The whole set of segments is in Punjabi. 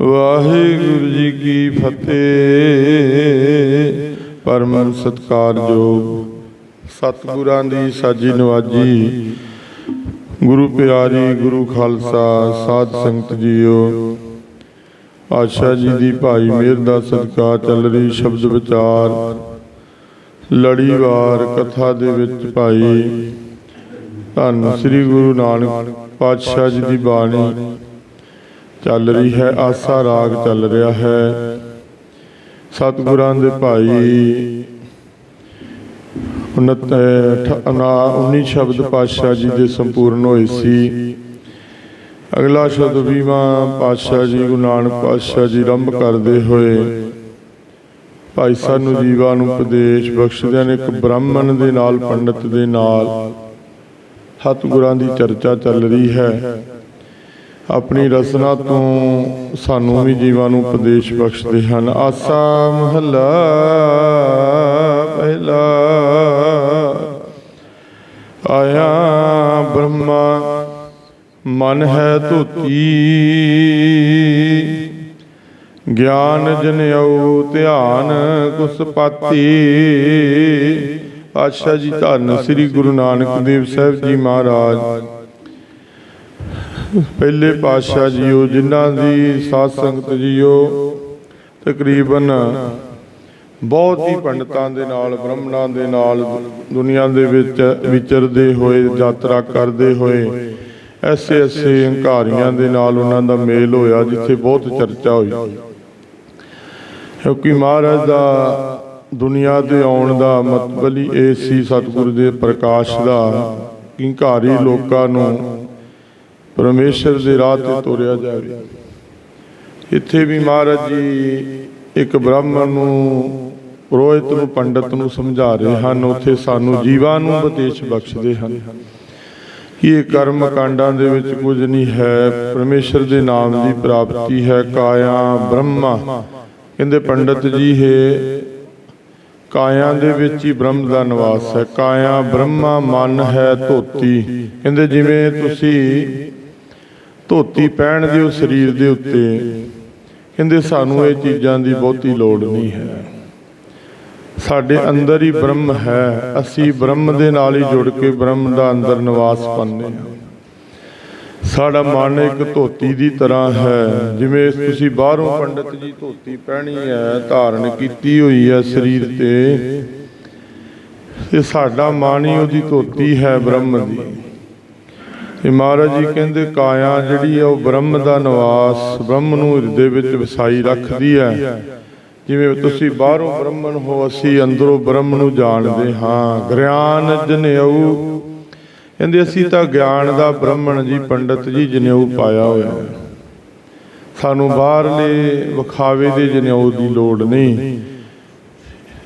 ਵਾਹਿਗੁਰੂ ਜੀ ਕੀ ਫਤਿਹ। ਪਰਮ ਸਤਕਾਰਯੋਗ ਸਤਿਗੁਰਾਂ ਦੀ ਸਾਜੀ ਨਵਾਜੀ। ਗੁਰੂ ਪਿਆਰੀ, ਗੁਰੂ ਖਾਲਸਾ, ਸਾਧ ਸੰਗਤ ਜੀਓ। ਆਸ਼ਾ ਜੀ ਦੀ ਭਾਈ ਮੇਰ ਦਾ ਸਦਕਾ ਚੱਲ ਰਹੀ ਸ਼ਬਦ ਵਿਚਾਰ। ਲੜੀਵਾਰ ਕਥਾ ਦੇ ਵਿੱਚ ਭਾਈ। ਧੰਨ ਸ੍ਰੀ ਗੁਰੂ ਨਾਨਕ ਪਾਤਸ਼ਾਹ ਜੀ ਦੀ ਬਾਣੀ। ਚੱਲ ਰਹੀ ਹੈ, ਆਸਾ ਰਾਗ ਚੱਲ ਰਿਹਾ ਹੈ। ਸਤਿਗੁਰਾਂ ਦੇ ਭਾਈ 19 ਸ਼ਬਦ ਪਾਤਸ਼ਾਹ ਜੀ ਦੇ ਸੰਪੂਰਨ ਹੋਏ ਸੀ। ਅਗਲਾ ਸ਼ਬਦ ਵੀਵਾਂ ਪਾਤਸ਼ਾਹ ਜੀ, ਗੁਰੂ ਨਾਨਕ ਪਾਤਸ਼ਾਹ ਜੀ ਆਰੰਭ ਕਰਦੇ ਹੋਏ, ਭਾਈ ਸਾਨੂੰ ਜੀਵਾਂ ਨੂੰ ਉਪਦੇਸ਼ ਬਖਸ਼ਦਿਆਂ ਨੇ ਇੱਕ ਬ੍ਰਾਹਮਣ ਦੇ ਨਾਲ, ਪੰਡਤ ਦੇ ਨਾਲ, ਸਤਿਗੁਰਾਂ ਦੀ ਚਰਚਾ ਚੱਲ ਰਹੀ ਹੈ। ਆਪਣੀ ਰਸਨਾ ਤੋਂ ਸਾਨੂੰ ਵੀ ਜੀਵਾਂ ਨੂੰ ਉਪਦੇਸ਼ ਬਖਸ਼ਦੇ ਹਨ। ਆਸਾ ਮਹੱਲਾ ਪਹਿਲਾ ਆਇਆ ਬ੍ਰਹਮਾ, ਮਨ ਹੈ ਧੋਤੀ। ਗਿਆਨ ਜਨਿਉ ਧਿਆਨ ਕੁਸ ਪਾਤੀ। ਆਸ਼ਾ ਜੀ, ਧੰਨ ਸ੍ਰੀ ਗੁਰੂ ਨਾਨਕ ਦੇਵ ਸਾਹਿਬ ਜੀ ਮਹਾਰਾਜ। ਪਹਿਲੇ ਪਾਤਸ਼ਾਹ ਜੀਓ, ਜਿਨ੍ਹਾਂ ਦੀ ਸਾਧ ਸੰਗਤ ਜੀਓ, ਤਕਰੀਬਨ ਬਹੁਤ ਹੀ ਪੰਡਤਾਂ ਦੇ ਨਾਲ, ਬ੍ਰਾਹਮਣਾਂ ਦੇ ਨਾਲ, ਦੁਨੀਆ ਦੇ ਵਿੱਚ ਵਿਚਰਦੇ ਹੋਏ, ਯਾਤਰਾ ਕਰਦੇ ਹੋਏ, ਐਸੇ ਐਸੇ ਹੰਕਾਰੀਆਂ ਦੇ ਨਾਲ ਉਹਨਾਂ ਦਾ ਮੇਲ ਹੋਇਆ, ਜਿੱਥੇ ਬਹੁਤ ਚਰਚਾ ਹੋਈ। ਕਿਉਂਕਿ ਮਹਾਰਾਜ ਦਾ ਦੁਨੀਆ ਦੇ ਆਉਣ ਦਾ ਮਤਲਬ ਹੀ ਇਹ ਸੀ ਸਤਿਗੁਰੂ ਦੇ ਪ੍ਰਕਾਸ਼ ਦਾ, ਕਿ ਲੋਕਾਂ ਨੂੰ ਪਰਮੇਸ਼ਰ ਦੇ ਰਾਹ ਤੇ ਤੋਰਿਆ ਜਾਵੇ। ਇੱਥੇ ਵੀ ਮਹਾਰਾਜ ਜੀ ਇੱਕ ਬ੍ਰਾਹਮਣ ਨੂੰ ਪੁਰੋਹਿਤ ਨੂੰ ਪੰਡਤ ਨੂੰ ਸਮਝਾ ਰਹੇ ਹਨ, ਉੱਥੇ ਸਾਨੂੰ ਜੀਵਾਂ ਨੂੰ ਉਪਦੇਸ਼ ਬਖਸ਼ਦੇ ਹਨ। ਕਿ ਇਹ ਕਰਮ ਕਾਂਡਾਂ ਦੇ ਵਿੱਚ ਕੁਝ ਨਹੀਂ ਹੈ? ਪਰਮੇਸ਼ਰ ਦੇ ਨਾਮ ਦੀ ਪ੍ਰਾਪਤੀ ਹੈ ਕਾਇਆ ਬ੍ਰਹਮਾ। ਕਹਿੰਦੇ ਪੰਡਤ ਜੀ, ਹੈ ਕਾਇਆ ਦੇ ਵਿੱਚ ਹੀ ਬ੍ਰਹਮ ਦਾ ਨਿਵਾਸ ਹੈ। ਕਾਇਆ ਬ੍ਰਹਮਾ ਮਨ ਹੈ ਧੋਤੀ। ਕਹਿੰਦੇ ਜਿਵੇਂ ਤੁਸੀਂ ਧੋਤੀ ਪਹਿਨ ਦਿਓ ਸਰੀਰ ਦੇ ਉੱਤੇ। ਕਹਿੰਦੇ ਸਾਨੂੰ ਇਹ ਚੀਜ਼ਾਂ ਦੀ ਬਹੁਤੀ ਲੋੜ ਨਹੀਂ ਹੈ। ਸਾਡੇ ਅੰਦਰ ਹੀ ਬ੍ਰਹਮ ਹੈ। ਅਸੀਂ ਬ੍ਰਹਮ ਦੇ ਨਾਲ ਹੀ ਜੁੜ ਕੇ ਬ੍ਰਹਮ ਦਾ ਅੰਦਰ ਨਿਵਾਸ ਪਾਉਂਦੇ ਹਾਂ। ਸਾਡਾ ਮਨ ਇੱਕ ਧੋਤੀ ਦੀ ਤਰ੍ਹਾਂ ਹੈ। ਜਿਵੇਂ ਤੁਸੀਂ ਬਾਹਰੋਂ ਪੰਡਤ ਜੀ ਧੋਤੀ ਪਹਿਣੀ ਹੈ, ਧਾਰਨ ਕੀਤੀ ਹੋਈ ਹੈ ਸਰੀਰ ਤੇ ਤੇ ਸਾਡਾ ਮਨ ਹੀ ਉਹਦੀ ਧੋਤੀ ਹੈ ਬ੍ਰਹਮ ਦੀ। ਤੇ ਮਹਾਰਾਜ ਜੀ ਕਹਿੰਦੇ, ਕਾਇਆ ਜਿਹੜੀ ਹੈ ਉਹ ਬ੍ਰਹਮ ਦਾ ਨਿਵਾਸ, ਬ੍ਰਹਮ ਨੂੰ ਹਿਰਦੇ ਵਿੱਚ ਵਸਾਈ ਰੱਖਦੀ ਹੈ। ਜਿਵੇਂ ਤੁਸੀਂ ਬਾਹਰੋਂ ਬ੍ਰਹਮਣ ਹੋ, ਅਸੀਂ ਅੰਦਰੋਂ ਬ੍ਰਹਮ ਨੂੰ ਜਾਣਦੇ ਹਾਂ। ਗਿਆਨ ਜਨੇਊ। ਕਹਿੰਦੇ, ਅਸੀਂ ਤਾਂ ਗਿਆਨ ਦਾ ਬ੍ਰਹਮਣ ਜੀ, ਪੰਡਤ ਜੀ, ਜਨੇਊ ਪਾਇਆ ਹੋਇਆ ਸਾਨੂੰ ਬਾਹਰਲੇ ਵਿਖਾਵੇ ਦੇ ਜਨੇਊ ਦੀ ਲੋੜ ਨਹੀਂ।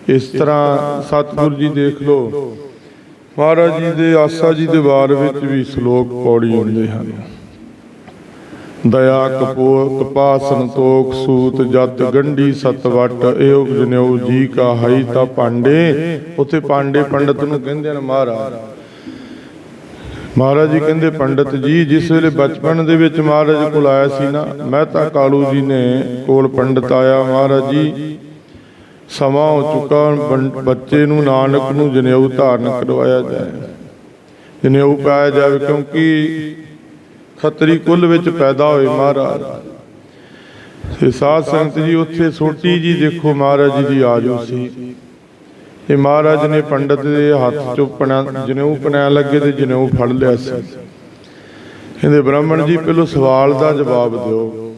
ਇਸ ਤਰ੍ਹਾਂ ਸਤਿਗੁਰੂ ਜੀ ਦੇਖ ਲਓ ਮਹਾਰਾਜ ਜੀ ਦੇ ਆਸਾ ਜੀ ਦੇ ਵਾਰ ਵਿੱਚ ਵੀ ਸ਼ਲੋਕ ਪੌੜੀ ਹੁੰਦੇ ਹਨ। ਦਇਆ ਕਪੋ ਕਪਾ ਸੰਤੋਖ ਸੂਤ, ਜਤ, ਗੰਢੀ, ਸਤਵਟ ਏਉ ਜਨੇਊ ਜੀ ਕਾ ਹਈ, ਤਾ ਪਾਂਡੇ। ਉਥੇ ਪਾਂਡੇ ਪੰਡਤ ਨੂੰ ਕਹਿੰਦੇ ਨੇ ਮਹਾਰਾਜ। ਮਹਾਰਾਜ ਜੀ ਕਹਿੰਦੇ, ਪੰਡਤ ਜੀ, ਜਿਸ ਵੇਲੇ ਬਚਪਨ ਦੇ ਵਿੱਚ ਮਹਾਰਾਜ ਕੋਲ ਆਇਆ ਸੀ ਨਾ, ਮੈਂ ਤਾਂ ਕਾਲੂ ਜੀ ਨੇ ਕੋਲ ਪੰਡਤ ਆਇਆ, ਮਹਾਰਾਜ ਜੀ। ਸਮਾਂ ਹੋ ਚੁੱਕਾ, ਬੰ- ਬੱਚੇ ਨੂੰ, ਨਾਨਕ ਨੂੰ ਜਨੇਊ ਧਾਰਨ ਕਰਵਾਇਆ ਜਾਏ। ਜਨੇਊ ਪਾਇਆ ਜਾਵੇ ਕਿਉਂਕਿ ਖੱਤਰੀ ਕੁੱਲ ਵਿੱਚ ਪੈਦਾ ਹੋਏ ਮਹਾਰਾਜ। ਤੇ ਸਾਧ ਸੰਗਤ ਜੀ, ਉੱਥੇ ਛੋਟੀ ਜੀ ਦੇਖੋ ਮਹਾਰਾਜ ਜੀ ਦੀ ਆਜੂ ਸੀ। ਤੇ ਮਹਾਰਾਜ ਨੇ ਪੰਡਤ ਦੇ ਹੱਥ ਚੋਂ ਪਣਾ, ਜਨੇਊ ਪਣਾ ਲੱਗੇ ਤੇ ਜਨੇਊ ਫੜ ਲਿਆ ਸੀ। ਕਹਿੰਦੇ, ਬ੍ਰਾਹਮਣ ਜੀ, ਪਹਿਲਾਂ ਸਵਾਲ ਦਾ ਜਵਾਬ ਦਿਓ।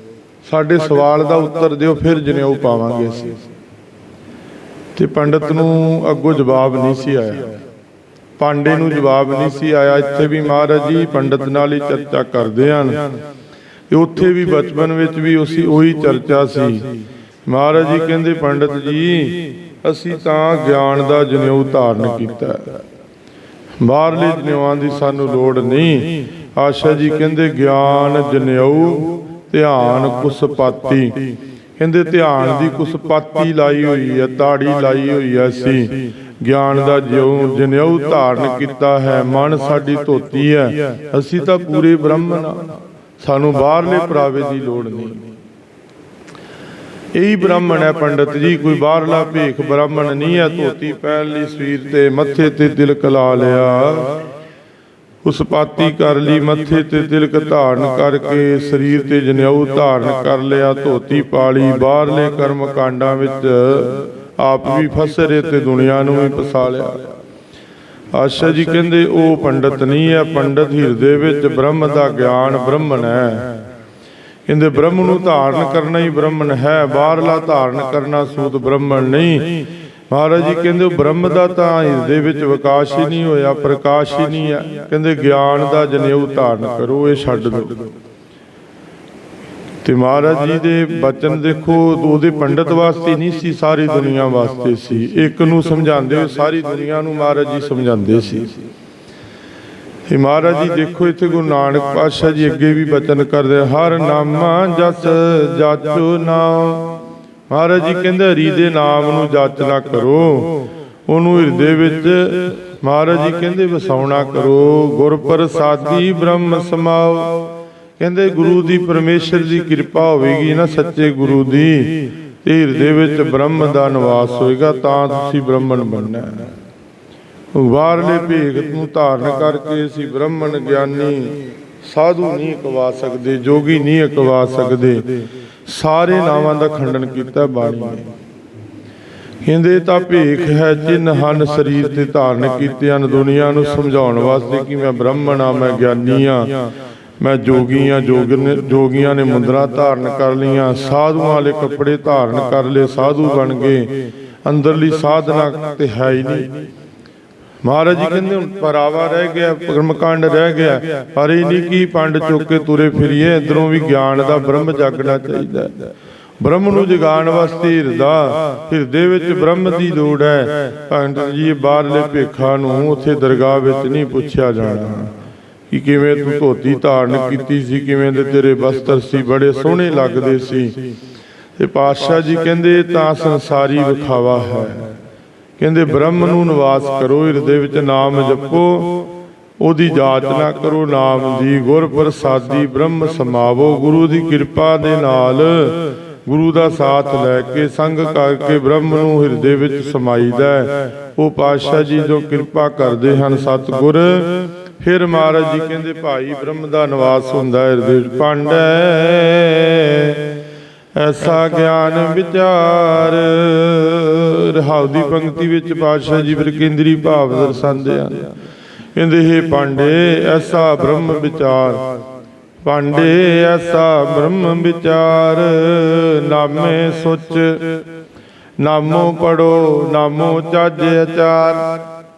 ਸਾਡੇ ਸਵਾਲ ਦਾ ਉੱਤਰ ਦਿਓ, ਫਿਰ ਜਨੇਊ ਪਾਵਾਂਗੇ ਅਸੀਂ। ਤੇ ਪੰਡਤ ਨੂੰ ਅੱਗੋਂ ਜਵਾਬ ਨਹੀਂ ਸੀ ਆਇਆ। ਪਾਂਡੇ ਨੂੰ ਜਵਾਬ ਨਹੀਂ ਸੀ ਆਇਆ। ਇੱਥੇ ਵੀ ਮਹਾਰਾਜ ਜੀ ਪੰਡਤ ਨਾਲ ਹੀ ਚਰਚਾ ਕਰਦੇ ਹਨ। ਤੇ ਉੱਥੇ ਵੀ ਬਚਪਨ ਵਿੱਚ ਵੀ ਉਸੇ ਉਹੀ ਚਰਚਾ ਸੀ। ਮਹਾਰਾਜ ਜੀ ਕਹਿੰਦੇ, ਪੰਡਤ ਜੀ, ਅਸੀਂ ਤਾਂ ਗਿਆਨ ਦਾ ਜਨੇਊ ਧਾਰਨ ਕੀਤਾ ਬਾਹਰਲੇ ਜਨੇਊਆਂ ਦੀ ਸਾਨੂੰ ਲੋੜ ਨਹੀਂ। ਆਸ਼ਾ ਜੀ ਕਹਿੰਦੇ, ਗਿਆਨ, ਜਨੇਊ, ਧਿਆਨ, ਕੁਸਪਾਤੀ। ਕਹਿੰਦੇ ਧਿਆਨ ਦੀ ਕੁਸਪਾਤੀ ਲਾਈ ਹੋਈ ਹੈ ਤਾੜੀ ਲਾਈ ਹੋਈ ਹੈ ਅਸੀਂ। ਗਿਆਨ ਦਾ ਜਿਉ ਜਨੇਊ ਧਾਰਨ ਕੀਤਾ ਹੈ ਮਨ ਸਾਡੀ ਧੋਤੀ ਹੈ। ਅਸੀਂ ਤਾਂ ਪੂਰੇ ਬ੍ਰਹਮਣ। ਸਾਨੂੰ ਬਾਹਰਲੇ ਪ੍ਰਾਵੇ ਦੀ ਲੋੜ ਨਹੀਂ। ਇਹੀ ਬ੍ਰਾਹਮਣ ਹੈ ਪੰਡਤ ਜੀ ਕੋਈ ਬਾਹਰਲਾ ਭੇਖ ਬ੍ਰਾਹਮਣ ਨਹੀਂ ਹੈ ਧੋਤੀ ਪਹਿਨ ਲਈ ਸਰੀਰ ਤੇ ਮੱਥੇ ਤੇ ਤਿਲਕ ਲਾ ਲਿਆ। ਉਸ ਪਾਤੀ ਕਰ ਲਈ, ਮੱਥੇ ਤੇ ਤਿਲਕ ਧਾਰਨ ਕਰਕੇ, ਸਰੀਰ ਤੇ ਜਨੇਊ ਧਾਰਨ ਕਰ ਲਿਆ, ਧੋਤੀ ਪਾਲੀ, ਬਾਹਰਲੇ ਕਰਮ ਕਾਂਡਾਂ ਵਿੱਚ ਆਪ ਵੀ ਫਸੇ ਰਹੇ ਤੇ ਦੁਨੀਆ ਨੂੰ ਵੀ ਫਸਾ ਲਿਆ। ਆਸ਼ਾ ਜੀ ਕਹਿੰਦੇ, ਉਹ ਪੰਡਤ ਨਹੀਂ ਹੈ, ਪੰਡਤ ਹਿਰਦੇ ਵਿੱਚ ਬ੍ਰਹਮ ਦਾ ਗਿਆਨ ਬ੍ਰਹਮਣ ਹੈ। ਕਹਿੰਦੇ, ਬ੍ਰਹਮ ਨੂੰ ਧਾਰਨ ਕਰਨਾ ਹੀ ਬ੍ਰਹਮਣ ਹੈ, ਬਾਹਰਲਾ ਧਾਰਨ ਕਰਨਾ ਸੂਤ ਬ੍ਰਹਮਣ ਨਹੀਂ। ਮਹਾਰਾਜ ਜੀ ਕਹਿੰਦੇ ਬ੍ਰਹਮ ਦਾ ਤਾਂ ਹਿਰਦੇ ਵਿੱਚ ਵਿਕਾਸ ਹੀ ਨਹੀਂ ਹੋਇਆ, ਪ੍ਰਕਾਸ਼ ਹੀ ਨਹੀਂ ਹੈ। ਕਹਿੰਦੇ ਗਿਆਨ ਦਾ ਜਨੇਊ ਧਾਰਨ ਕਰੋ, ਇਹ ਛੱਡ ਦਿਓ। ਤੇ ਮਹਾਰਾਜ ਜੀ ਦੇ ਬਚਨ ਦੇਖੋ, ਉਹਦੇ ਪੰਡਤ ਵਾਸਤੇ ਨਹੀਂ ਸੀ, ਸਾਰੀ ਦੁਨੀਆ ਵਾਸਤੇ ਸੀ। ਇੱਕ ਨੂੰ ਸਮਝਾਉਂਦੇ ਹੋਏ ਸਾਰੀ ਦੁਨੀਆ ਨੂੰ ਮਹਾਰਾਜ ਜੀ ਸਮਝਾਉਂਦੇ ਸੀ। ਤੇ ਮਹਾਰਾਜ ਜੀ ਦੇਖੋ, ਇੱਥੇ ਗੁਰੂ ਨਾਨਕ ਪਾਤਸ਼ਾਹ ਜੀ ਅੱਗੇ ਵੀ ਬਚਨ ਕਰਦੇ ਹਰ ਨਾਮਾ ਜਸ ਜਾਚੋ ਨਾਮ। ਮਹਾਰਾਜ ਜੀ ਕਹਿੰਦੇ ਹਰੀ ਦੇ ਨਾਮ ਨੂੰ ਜਾਚਨਾ ਕਰੋ। ਉਹਨੂੰ ਹਿਰਦੇ ਵਿੱਚ ਮਹਾਰਾਜ ਜੀ ਕਹਿੰਦੇ ਵਸਾਉਣਾ ਕਰੋ। ਗੁਰ ਪ੍ਰਸਾਦੀ ਬ੍ਰਹਮ ਸਮਾਓ। ਕਹਿੰਦੇ ਗੁਰੂ ਦੀ ਪਰਮੇਸ਼ਰ ਦੀ ਕਿਰਪਾ ਹੋਵੇਗੀ ਨਾ ਸੱਚੇ ਗੁਰੂ ਦੀ। ਤੇ ਹਿਰਦੇ ਵਿੱਚ ਬ੍ਰਹਮ ਦਾ ਨਿਵਾਸ ਹੋਏਗਾ ਤਾਂ ਤੁਸੀਂ ਬ੍ਰਹਮਣ ਬਣਨਾ ਹੈ। ਬਾਹਰਲੇ ਭੇਖ ਨੂੰ ਧਾਰਨ ਕਰਕੇ ਅਸੀਂ ਬ੍ਰਹਮਣ ਗਿਆਨੀ। ਸਾਧੂ ਨਹੀਂ ਕਵਾ ਸਕਦੇ ਜੋਗੀ ਨਹੀਂ ਕਵਾ ਸਕਦੇ। ਸਾਰੇ ਨਾਵਾਂ ਦਾ ਖੰਡਨ ਕੀਤਾ ਬਾਣੀ ਨੇ। ਕਹਿੰਦੇ ਤਾਂ ਭੇਖ ਹੈ ਜਿਨ ਹਨ ਸਰੀਰ ਤੇ ਧਾਰਨ ਕੀਤੇ ਹਨ ਦੁਨੀਆ ਨੂੰ ਸਮਝਾਉਣ ਵਾਸਤੇ ਕਿ ਮੈਂ ਬ੍ਰਹਮਣ ਆ ਮੈਂ ਗਿਆਨੀ ਆ ਮੈਂ ਜੋਗੀ ਆ ਜੋਗਨ ਜੋਗੀਆਂ ਨੇ ਮੁੰਦਰਾ ਧਾਰਨ ਕਰ ਲਈਆਂ ਸਾਧੂਆਂ ਵਾਲੇ ਕੱਪੜੇ ਧਾਰਨ ਕਰ ਲਏ ਸਾਧੂ ਬਣ ਗਏ। ਅੰਦਰਲੀ ਸਾਧਨਾ ਤੇ ਹੈ ਹੀ ਨਹੀਂ। ਮਹਾਰਾਜ ਜੀ ਕਹਿੰਦੇ ਹੁਣ ਪਰਾਵਾ ਰਹਿ ਗਿਆ ਕਰਮਕਾਂਡ ਰਹਿ ਗਿਆ ਪਰ ਇਹ ਨਹੀਂ ਕਿ ਪੰਡ ਚੁੱਕ ਕੇ ਤੁਰੇ ਫਿਰੀਏ ਇਧਰੋਂ ਵੀ ਗਿਆਨ ਦਾ ਬ੍ਰਹਮ ਜਾਗਣਾ ਚਾਹੀਦਾ। ਬ੍ਰਹਮ ਨੂੰ ਜਗਾਉਣ ਵਾਸਤੇ ਹਿਰਦਾ ਹਿਰਦੇ ਵਿੱਚ ਬ੍ਰਹਮ ਦੀ ਲੋੜ ਹੈ। ਪੰਡਤ ਜੀ ਬਾਹਰਲੇ ਭੇਖਾਂ ਨੂੰ ਉੱਥੇ ਦਰਗਾਹ ਵਿੱਚ ਨਹੀਂ ਪੁੱਛਿਆ ਜਾਣਾ। ਕਿ ਕਿਵੇਂ ਤੂੰ ਧੋਤੀ ਧਾਰਨ ਕੀਤੀ ਸੀ ਕਿਵੇਂ ਦੇ ਤੇਰੇ ਵਸਤਰ ਸੀ ਬੜੇ ਸੋਹਣੇ ਲੱਗਦੇ ਸੀ। ਤੇ ਪਾਤਸ਼ਾਹ ਜੀ ਕਹਿੰਦੇ ਤਾਂ ਸੰਸਾਰੀ ਵਿਖਾਵਾ ਹੈ। ਕਹਿੰਦੇ ਬ੍ਰਹਮ ਨੂੰ ਨਿਵਾਸ ਕਰੋ ਹਿਰਦੇ ਵਿੱਚ ਨਾਮ ਜਪੋ ਉਹਦੀ ਜਾਚ ਨਾ ਕਰੋ ਨਾਮ ਦੀ ਗੁਰ ਪ੍ਰਸਾਦੀ ਬ੍ਰਹਮ ਸਮਾਵੋ ਗੁਰੂ ਦੀ ਕਿਰਪਾ ਦੇ ਨਾਲ ਗੁਰੂ ਦਾ ਸਾਥ ਲੈ ਕੇ ਸੰਗ ਕਰਕੇ ਬ੍ਰਹਮ ਨੂੰ ਹਿਰਦੇ ਵਿੱਚ ਸਮਾਈਦਾ। ਉਹ ਪਾਤਸ਼ਾਹ ਜੀ ਜੋ ਕਿਰਪਾ ਕਰਦੇ ਹਨ ਸਤਿਗੁਰ ਫਿਰ ਮਹਾਰਾਜ ਜੀ ਕਹਿੰਦੇ ਭਾਈ ਬ੍ਰਹਮ ਦਾ ਨਿਵਾਸ ਹੁੰਦਾ ਹਿਰਦੇ ਵਿੱਚ ਪਾਂਡੈ। ਐਸਾ ਗਿਆਨ ਵਿਚਾਰ ਰਹਾਉ ਦੀ ਪੰਕਤੀ ਵਿੱਚ ਪਾਤਸ਼ਾਹ ਜੀ ਫਿਰ ਕੇਂਦਰੀ ਭਾਵ ਦਰਸਾਉਂਦੇ ਆ। ਕਹਿੰਦੇ, ਹੈ ਪਾਂਡੇ, ਐਸਾ ਬ੍ਰਹਮ ਵਿਚਾਰ। ਪਾਂਡੇ, ਐਸਾ ਬ੍ਰਹਮ ਵਿਚਾਰ। ਨਾਮੇ ਸੁਚ, ਨਾਮੋ ਪੜੋ, ਨਾਮੋ ਚੱਜ ਆਚਾਰ